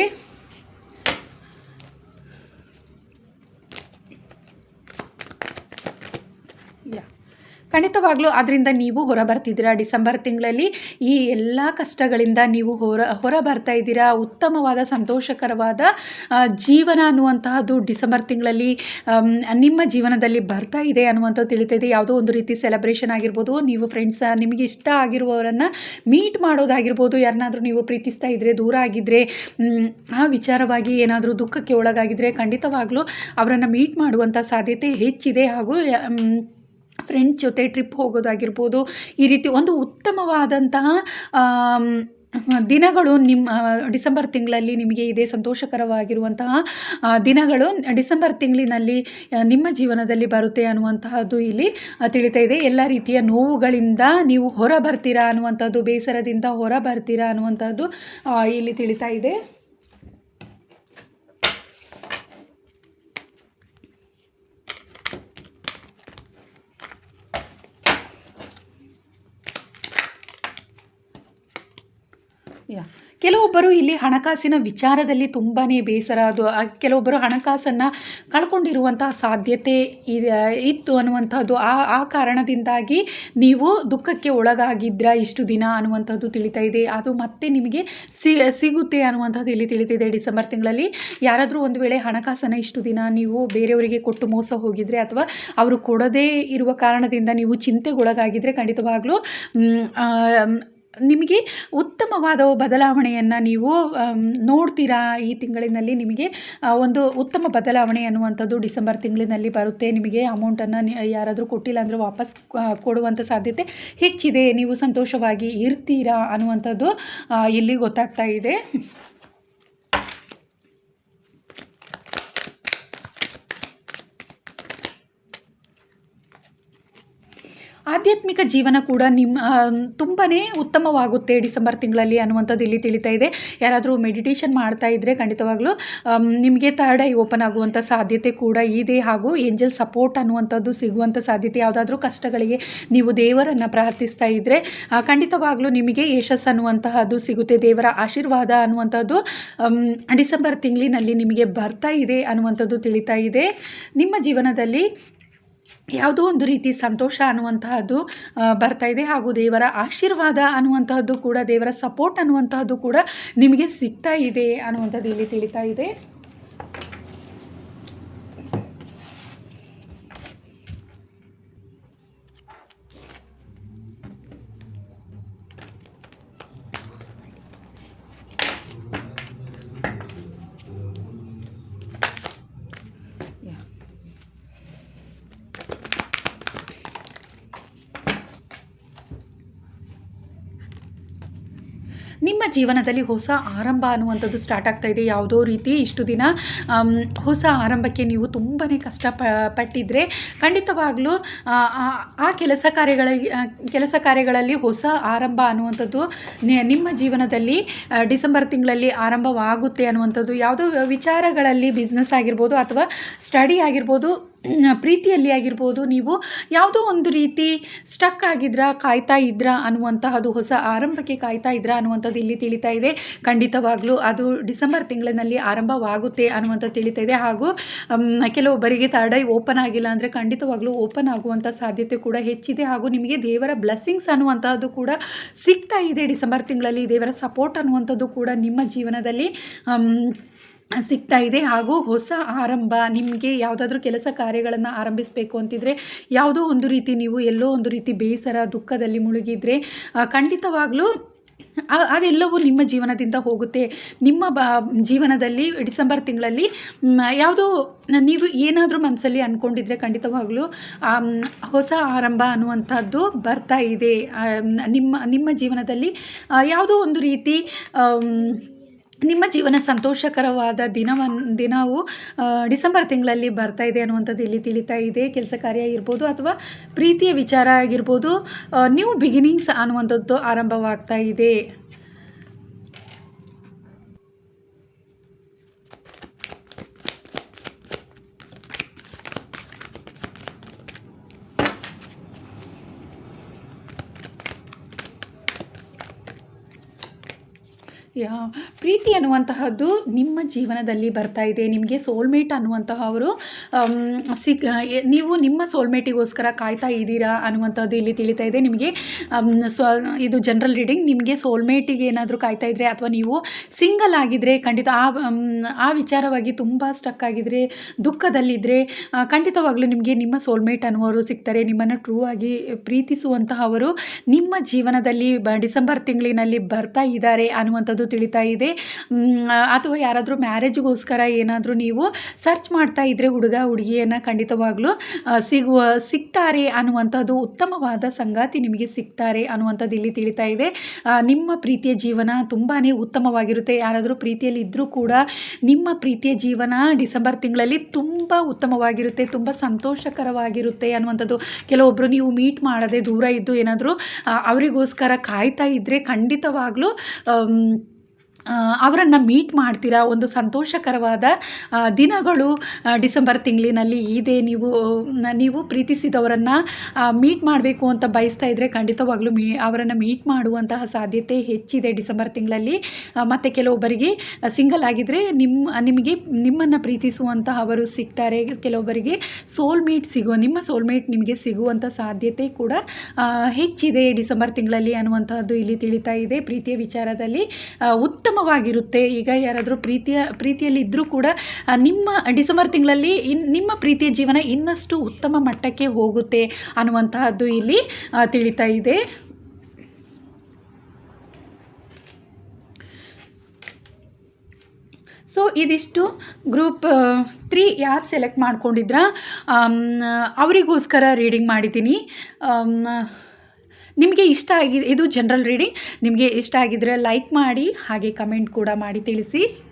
Speaker 1: ಖಂಡಿತವಾಗ್ಲೂ ಅದರಿಂದ ನೀವು ಹೊರ ಬರ್ತಿದ್ದೀರಾ ಡಿಸೆಂಬರ್ ತಿಂಗಳಲ್ಲಿ ಈ ಎಲ್ಲ ಕಷ್ಟಗಳಿಂದ ನೀವು ಹೊರ ಹೊರ ಬರ್ತಾ ಇದ್ದೀರಾ? ಉತ್ತಮವಾದ, ಸಂತೋಷಕರವಾದ ಜೀವನ ಅನ್ನುವಂತಹದ್ದು ಡಿಸೆಂಬರ್ ತಿಂಗಳಲ್ಲಿ ನಿಮ್ಮ ಜೀವನದಲ್ಲಿ ಬರ್ತಾ ಇದೆ ಅನ್ನುವಂಥದ್ದು ತಿಳಿತಾ ಇದೆ ಯಾವುದೋ ಒಂದು ರೀತಿ ಸೆಲೆಬ್ರೇಷನ್ ಆಗಿರ್ಬೋದು, ನೀವು ಫ್ರೆಂಡ್ಸ್ ನಿಮಗೆ ಇಷ್ಟ ಆಗಿರುವವರನ್ನು ಮೀಟ್ ಮಾಡೋದಾಗಿರ್ಬೋದು, ಯಾರನ್ನಾದರೂ ನೀವು ಪ್ರೀತಿಸ್ತಾ ಇದ್ದರೆ ದೂರ ಆಗಿದ್ದರೆ ಆ ವಿಚಾರವಾಗಿ ಏನಾದರೂ ದುಃಖಕ್ಕೆ ಒಳಗಾಗಿದ್ದರೆ ಖಂಡಿತವಾಗ್ಲೂ ಅವರನ್ನು ಮೀಟ್ ಮಾಡುವಂಥ ಸಾಧ್ಯತೆ ಹೆಚ್ಚಿದೆ ಹಾಗೂ ಫ್ರೆಂಡ್ಸ್ ಜೊತೆ ಟ್ರಿಪ್ ಹೋಗೋದಾಗಿರ್ಬೋದು, ಈ ರೀತಿ ಒಂದು ಉತ್ತಮವಾದಂತಹ ದಿನಗಳು ನಿಮ್ಮ ಡಿಸೆಂಬರ್ ತಿಂಗಳಲ್ಲಿ ನಿಮಗೆ ಇದೇ ಸಂತೋಷಕರವಾಗಿರುವಂತಹ ದಿನಗಳು ಡಿಸೆಂಬರ್ ತಿಂಗಳಿನಲ್ಲಿ ನಿಮ್ಮ ಜೀವನದಲ್ಲಿ ಬರುತ್ತೆ ಅನ್ನುವಂತಹದ್ದು ಇಲ್ಲಿ ತಿಳಿತಾ ಇದೆ. ಎಲ್ಲ ರೀತಿಯ ನೋವುಗಳಿಂದ ನೀವು ಹೊರ ಬರ್ತೀರಾ ಅನ್ನುವಂಥದ್ದು, ಬೇಸರದಿಂದ ಹೊರ ಬರ್ತೀರಾ ಅನ್ನುವಂಥದ್ದು ಇಲ್ಲಿ ತಿಳಿತಾ ಇದೆ. ಯಾ. ಕೆಲವೊಬ್ಬರು ಇಲ್ಲಿ ಹಣಕಾಸಿನ ವಿಚಾರದಲ್ಲಿ ತುಂಬಾ ಬೇಸರ. ಅದು ಕೆಲವೊಬ್ಬರು ಹಣಕಾಸನ್ನು ಕಳ್ಕೊಂಡಿರುವಂತಹ ಸಾಧ್ಯತೆ ಇತ್ತು ಅನ್ನುವಂಥದ್ದು. ಆ ಆ ಕಾರಣದಿಂದಾಗಿ ನೀವು ದುಃಖಕ್ಕೆ ಒಳಗಾಗಿದ್ರ ಇಷ್ಟು ದಿನ ಅನ್ನುವಂಥದ್ದು ತಿಳಿತಾ ಇದೆ. ಅದು ಮತ್ತೆ ನಿಮಗೆ ಸಿಗುತ್ತೆ ಅನ್ನುವಂಥದ್ದು ಇಲ್ಲಿ ತಿಳಿತಿದೆ ಡಿಸೆಂಬರ್ ತಿಂಗಳಲ್ಲಿ. ಯಾರಾದರೂ ಒಂದು ವೇಳೆ ಹಣಕಾಸನ್ನು ಇಷ್ಟು ದಿನ ನೀವು ಬೇರೆಯವರಿಗೆ ಕೊಟ್ಟು ಮೋಸ ಹೋಗಿದರೆ ಅಥವಾ ಅವರು ಕೊಡದೇ ಇರುವ ಕಾರಣದಿಂದ ನೀವು ಚಿಂತೆಗೊಳಗಾಗಿದ್ದರೆ ಖಂಡಿತವಾಗ್ಲೂ ನಿಮಗೆ ಉತ್ತಮವಾದ ಬದಲಾವಣೆಯನ್ನು ನೀವು ನೋಡ್ತೀರಾ ಈ ತಿಂಗಳಿನಲ್ಲಿ? ನಿಮಗೆ ಒಂದು ಉತ್ತಮ ಬದಲಾವಣೆ ಅನ್ನುವಂಥದ್ದು ಡಿಸೆಂಬರ್ ತಿಂಗಳಿನಲ್ಲಿ ಬರುತ್ತೆ. ನಿಮಗೆ ಅಮೌಂಟನ್ನು ಯಾರಾದರೂ ಕೊಟ್ಟಿಲ್ಲ ಅಂದರೆ ವಾಪಸ್ ಕೊಡುವಂಥ ಸಾಧ್ಯತೆ ಹೆಚ್ಚಿದೆ. ನೀವು ಸಂತೋಷವಾಗಿ ಇರ್ತೀರಾ ಅನ್ನುವಂಥದ್ದು ಇಲ್ಲಿ ಗೊತ್ತಾಗ್ತಾ ಇದೆ. ಆಧ್ಯಾತ್ಮಿಕ ಜೀವನ ಕೂಡ ನಿಮ್ಮ ತುಂಬಾ ಉತ್ತಮವಾಗುತ್ತೆ ಡಿಸೆಂಬರ್ ತಿಂಗಳಲ್ಲಿ ಅನ್ನುವಂಥದ್ದು ಇಲ್ಲಿ ತಿಳಿತಾ ಇದೆ. ಯಾರಾದರೂ ಮೆಡಿಟೇಷನ್ ಮಾಡ್ತಾ ಇದ್ದರೆ ಖಂಡಿತವಾಗ್ಲೂ ನಿಮಗೆ ಥರ್ಡ್ ಐ ಓಪನ್ ಆಗುವಂಥ ಸಾಧ್ಯತೆ ಕೂಡ ಇದೆ. ಹಾಗೂ ಏಂಜಲ್ ಸಪೋರ್ಟ್ ಅನ್ನುವಂಥದ್ದು ಸಿಗುವಂಥ ಸಾಧ್ಯತೆ ಯಾವುದಾದ್ರೂ ಕಷ್ಟಗಳಿಗೆ ನೀವು ದೇವರನ್ನು ಪ್ರಾರ್ಥಿಸ್ತಾ ಇದ್ದರೆ ಖಂಡಿತವಾಗ್ಲೂ ನಿಮಗೆ ಯಶಸ್ಸು ಅನ್ನುವಂತಹದ್ದು ಸಿಗುತ್ತೆ. ದೇವರ ಆಶೀರ್ವಾದ ಅನ್ನುವಂಥದ್ದು ಡಿಸೆಂಬರ್ ತಿಂಗಳಿನಲ್ಲಿ ನಿಮಗೆ ಬರ್ತಾ ಇದೆ ಅನ್ನುವಂಥದ್ದು ತಿಳಿತಾ ಇದೆ. ನಿಮ್ಮ ಜೀವನದಲ್ಲಿ ಯಾವುದೋ ಒಂದು ರೀತಿ ಸಂತೋಷ ಅನ್ನುವಂತಹದ್ದು ಬರ್ತಾ ಇದೆ. ಹಾಗೂ ದೇವರ ಆಶೀರ್ವಾದ ಅನ್ನುವಂತಹದ್ದು ಕೂಡ, ದೇವರ ಸಪೋರ್ಟ್ ಅನ್ನುವಂತಹದ್ದು ಕೂಡ ನಿಮಗೆ ಸಿಗ್ತಾ ಇದೆ ಅನ್ನುವಂಥದ್ದು ಇಲ್ಲಿ ತಿಳಿತಾ ಇದೆ. ಜೀವನದಲ್ಲಿ ಹೊಸ ಆರಂಭ ಅನ್ನುವಂಥದ್ದು ಸ್ಟಾರ್ಟ್ ಆಗ್ತಾ ಇದೆ. ಯಾವುದೋ ರೀತಿ ಇಷ್ಟು ದಿನ ಹೊಸ ಆರಂಭಕ್ಕೆ ನೀವು ತುಂಬಾ ಕಷ್ಟ ಪಟ್ಟಿದ್ರೆ ಖಂಡಿತವಾಗ್ಲೂ ಆ, ಕೆಲಸ ಕಾರ್ಯಗಳ ಕೆಲಸ ಕಾರ್ಯಗಳಲ್ಲಿ ಹೊಸ ಆರಂಭ ಅನ್ನುವಂಥದ್ದು ನಿಮ್ಮ ಜೀವನದಲ್ಲಿ ಡಿಸೆಂಬರ್ ತಿಂಗಳಲ್ಲಿ ಆರಂಭವಾಗುತ್ತೆ ಅನ್ನುವಂಥದ್ದು ಯಾವುದೋ ವಿಚಾರಗಳಲ್ಲಿ ಬಿಸ್ನೆಸ್ ಆಗಿರ್ಬೋದು ಅಥವಾ ಸ್ಟಡಿ ಆಗಿರ್ಬೋದು ಪ್ರೀತಿಯಲ್ಲಿ ಆಗಿರ್ಬೋದು, ನೀವು ಯಾವುದೋ ಒಂದು ರೀತಿ ಸ್ಟಕ್ ಆಗಿದ್ರಾ, ಕಾಯ್ತಾ ಇದ್ರಾ ಅನ್ನುವಂತಹದ್ದು ಹೊಸ ಆರಂಭಕ್ಕೆ ಕಾಯ್ತಾ ಇದ್ರಾ ಅನ್ನುವಂಥದ್ದು ಇಲ್ಲಿ ತಿಳಿತಾ ಇದೆ. ಖಂಡಿತವಾಗ್ಲೂ ಅದು ಡಿಸೆಂಬರ್ ತಿಂಗಳಿನಲ್ಲಿ ಆರಂಭವಾಗುತ್ತೆ ಅನ್ನುವಂಥದ್ದು ತಿಳಿತಾ ಇದೆ. ಹಾಗೂ ಕೆಲವೊಬ್ಬರಿಗೆ ಥರ್ಡ್ ಐ ಓಪನ್ ಆಗಿಲ್ಲ ಅಂದರೆ ಖಂಡಿತವಾಗ್ಲೂ ಓಪನ್ ಆಗುವಂಥ ಸಾಧ್ಯತೆ ಕೂಡ ಹೆಚ್ಚಿದೆ. ಹಾಗೂ ನಿಮಗೆ ದೇವರ ಬ್ಲೆಸ್ಸಿಂಗ್ಸ್ ಅನ್ನುವಂಥದ್ದು ಕೂಡ ಸಿಗ್ತಾ ಇದೆ. ಡಿಸೆಂಬರ್ ತಿಂಗಳಲ್ಲಿ ದೇವರ ಸಪೋರ್ಟ್ ಅನ್ನುವಂಥದ್ದು ಕೂಡ ನಿಮ್ಮ ಜೀವನದಲ್ಲಿ ಸಿಗ್ತಾ ಇದೆ. ಹಾಗೂ ಹೊಸ ಆರಂಭ, ನಿಮಗೆ ಯಾವುದಾದ್ರೂ ಕೆಲಸ ಕಾರ್ಯಗಳನ್ನು ಆರಂಭಿಸಬೇಕು ಅಂತಿದ್ರೆ, ಯಾವುದೋ ಒಂದು ರೀತಿ ನೀವು ಎಲ್ಲೋ ಒಂದು ರೀತಿ ಬೇಸರ, ದುಃಖದಲ್ಲಿ ಮುಳುಗಿದರೆ ಖಂಡಿತವಾಗಲೂ ಅದೆಲ್ಲವೂ ನಿಮ್ಮ ಜೀವನದಿಂದ ಹೋಗುತ್ತೆ. ನಿಮ್ಮ ಬ, ಜೀವನದಲ್ಲಿ ಡಿಸೆಂಬರ್ ತಿಂಗಳಲ್ಲಿ ಯಾವುದೋ ನೀವು ಏನಾದರೂ ಮನಸ್ಸಲ್ಲಿ ಅಂದ್ಕೊಂಡಿದ್ರೆ ಖಂಡಿತವಾಗ್ಲೂ ಹೊಸ ಆರಂಭ ಅನ್ನುವಂಥದ್ದು ಬರ್ತಾ ಇದೆ. ನಿಮ್ಮ ನಿಮ್ಮ ಜೀವನದಲ್ಲಿ ಯಾವುದೋ ಒಂದು ರೀತಿ ನಿಮ್ಮ ಜೀವನ ಸಂತೋಷಕರವಾದ ದಿನವನ್, ದಿನವು ಡಿಸೆಂಬರ್ ತಿಂಗಳಲ್ಲಿ ಬರ್ತಾ ಇದೆ ಅನ್ನುವಂಥದ್ದು ಇಲ್ಲಿ ತಿಳಿತಾ ಇದೆ. ಕೆಲಸ ಕಾರ್ಯ ಇರ್ಬೋದು ಅಥವಾ ಪ್ರೀತಿಯ ವಿಚಾರ ಆಗಿರ್ಬೋದು ನ್ಯೂ ಬಿಗಿನಿಂಗ್ಸ್ ಅನ್ನುವಂಥದ್ದು ಆರಂಭವಾಗ್ತಾ ಇದೆ. ಯಾ ಪ್ರೀತಿ ಅನ್ನುವಂತಹದ್ದು ನಿಮ್ಮ ಜೀವನದಲ್ಲಿ ಬರ್ತಾ ಇದೆ. ನಿಮಗೆ ಸೋಲ್ಮೇಟ್ ಅನ್ನುವಂತಹ ಅವರು ಸಿಗ್ ನೀವು ನಿಮ್ಮ ಸೋಲ್ಮೇಟಿಗೋಸ್ಕರ ಕಾಯ್ತಾ ಇದ್ದೀರಾ ಅನ್ನುವಂಥದ್ದು ಇಲ್ಲಿ ತಿಳಿತಾ ಇದೆ. ನಿಮಗೆ ಸೊ ಇದು ಜನರಲ್ ರೀಡಿಂಗ್ ನಿಮಗೆ ಸೋಲ್ಮೇಟಿಗೆ ಏನಾದರೂ ಕಾಯ್ತಾ ಇದ್ದರೆ ಅಥವಾ ನೀವು ಸಿಂಗಲ್ ಆಗಿದ್ದರೆ ಖಂಡಿತ ಆ ಆ ವಿಚಾರವಾಗಿ ತುಂಬ ಸ್ಟಕ್ ಆಗಿದ್ದರೆ ದುಃಖದಲ್ಲಿದ್ದರೆ ಖಂಡಿತವಾಗಲೂ ನಿಮಗೆ ನಿಮ್ಮ ಸೋಲ್ಮೇಟ್ ಅನ್ನುವರು ಸಿಗ್ತಾರೆ. ನಿಮ್ಮನ್ನು ಟ್ರೂ ಆಗಿ ಪ್ರೀತಿಸುವಂತಹವರು ನಿಮ್ಮ ಜೀವನದಲ್ಲಿ ಡಿಸೆಂಬರ್ ತಿಂಗಳಿನಲ್ಲಿ ಬರ್ತಾ ಇದ್ದಾರೆ ಅನ್ನುವಂಥದ್ದು ತಿಳಿತಾ ಇದೆ. ಅಥವಾ ಯಾರಾದರೂ ಮ್ಯಾರೇಜ್ಗೋಸ್ಕರ ಏನಾದರೂ ನೀವು ಸರ್ಚ್ ಮಾಡ್ತಾ ಇದ್ದರೆ ಹುಡುಗ, ಹುಡುಗಿಯನ್ನು ಖಂಡಿತವಾಗ್ಲೂ ಸಿಗುವ, ಸಿಗ್ತಾರೆ ಅನ್ನುವಂಥದ್ದು ಉತ್ತಮವಾದ ಸಂಗಾತಿ ನಿಮಗೆ ಸಿಗ್ತಾರೆ ಅನ್ನುವಂಥದ್ದು ಇಲ್ಲಿ ತಿಳಿತಾ ಇದೆ. ನಿಮ್ಮ ಪ್ರೀತಿಯ ಜೀವನ ತುಂಬಾ ಉತ್ತಮವಾಗಿರುತ್ತೆ. ಯಾರಾದರೂ ಪ್ರೀತಿಯಲ್ಲಿ ಇದ್ದರೂ ಕೂಡ ನಿಮ್ಮ ಪ್ರೀತಿಯ ಜೀವನ ಡಿಸೆಂಬರ್ ತಿಂಗಳಲ್ಲಿ ತುಂಬ ಉತ್ತಮವಾಗಿರುತ್ತೆ, ತುಂಬ ಸಂತೋಷಕರವಾಗಿರುತ್ತೆ ಅನ್ನುವಂಥದ್ದು. ಕೆಲವೊಬ್ಬರು ನೀವು ಮೀಟ್ ಮಾಡದೆ ದೂರ ಇದ್ದು ಏನಾದರೂ ಅವರಿಗೋಸ್ಕರ ಕಾಯ್ತಾ ಇದ್ದರೆ ಖಂಡಿತವಾಗ್ಲೂ ಅವರನ್ನು ಮೀಟ್ ಮಾಡ್ತೀರಾ? ಒಂದು ಸಂತೋಷಕರವಾದ ದಿನಗಳು ಡಿಸೆಂಬರ್ ತಿಂಗಳಿನಲ್ಲಿ ಇದೆ. ನೀವು ನೀವು ಪ್ರೀತಿಸಿದವರನ್ನು ಮೀಟ್ ಮಾಡಬೇಕು ಅಂತ ಬಯಸ್ತಾ ಇದ್ದರೆ ಖಂಡಿತವಾಗ್ಲೂ ಮೀ ಅವರನ್ನು ಮೀಟ್ ಮಾಡುವಂತಹ ಸಾಧ್ಯತೆ ಹೆಚ್ಚಿದೆ ಡಿಸೆಂಬರ್ ತಿಂಗಳಲ್ಲಿ. ಮತ್ತು ಕೆಲವೊಬ್ಬರಿಗೆ ಸಿಂಗಲ್ ಆಗಿದ್ದರೆ ನಿಮ್ಮ ನಿಮಗೆ ನಿಮ್ಮನ್ನು ಪ್ರೀತಿಸುವಂತಹವರು ಸಿಗ್ತಾರೆ. ಕೆಲವೊಬ್ಬರಿಗೆ ಸೋಲ್ಮೇಟ್ ಸಿಗೋ ನಿಮ್ಮ ಸೋಲ್ಮೇಟ್ ನಿಮಗೆ ಸಿಗುವಂಥ ಸಾಧ್ಯತೆ ಕೂಡ ಹೆಚ್ಚಿದೆ ಡಿಸೆಂಬರ್ ತಿಂಗಳಲ್ಲಿ ಅನ್ನುವಂಥದ್ದು ಇಲ್ಲಿ ತಿಳಿತಾ ಇದೆ. ಪ್ರೀತಿಯ ವಿಚಾರದಲ್ಲಿ ಆ, ಉತ್ತಮವಾಗಿರುತ್ತೆ. ಈಗ ಯಾರಾದರೂ ಪ್ರೀತಿಯ ಪ್ರೀತಿಯಲ್ಲಿ ಇದ್ದರೂ ಕೂಡ ನಿಮ್ಮ ಡಿಸೆಂಬರ್ ತಿಂಗಳಲ್ಲಿ ಇನ್, ನಿಮ್ಮ ಪ್ರೀತಿಯ ಜೀವನ ಇನ್ನಷ್ಟು ಉತ್ತಮ ಮಟ್ಟಕ್ಕೆ ಹೋಗುತ್ತೆ ಅನ್ನುವಂತಹದ್ದು ಇಲ್ಲಿ ತಿಳಿತಾ ಇದೆ. ಸೊ ಇದಿಷ್ಟು ಗ್ರೂಪ್ ತ್ರೀ ಯಾರು ಸೆಲೆಕ್ಟ್ ಮಾಡ್ಕೊಂಡಿದ್ರ? ಅವರಿಗೋಸ್ಕರ ರೀಡಿಂಗ್ ಮಾಡಿದ್ದೀನಿ. ನಿಮಗೆ ಇಷ್ಟ ಆಗಿದೆ ಇದು ಜನರಲ್ ರೀಡಿಂಗ್ ನಿಮಗೆ ಇಷ್ಟ ಆಗಿದ್ರೆ ಲೈಕ್ ಮಾಡಿ, ಹಾಗೆ ಕಮೆಂಟ್ ಕೂಡ ಮಾಡಿ ತಿಳಿಸಿ.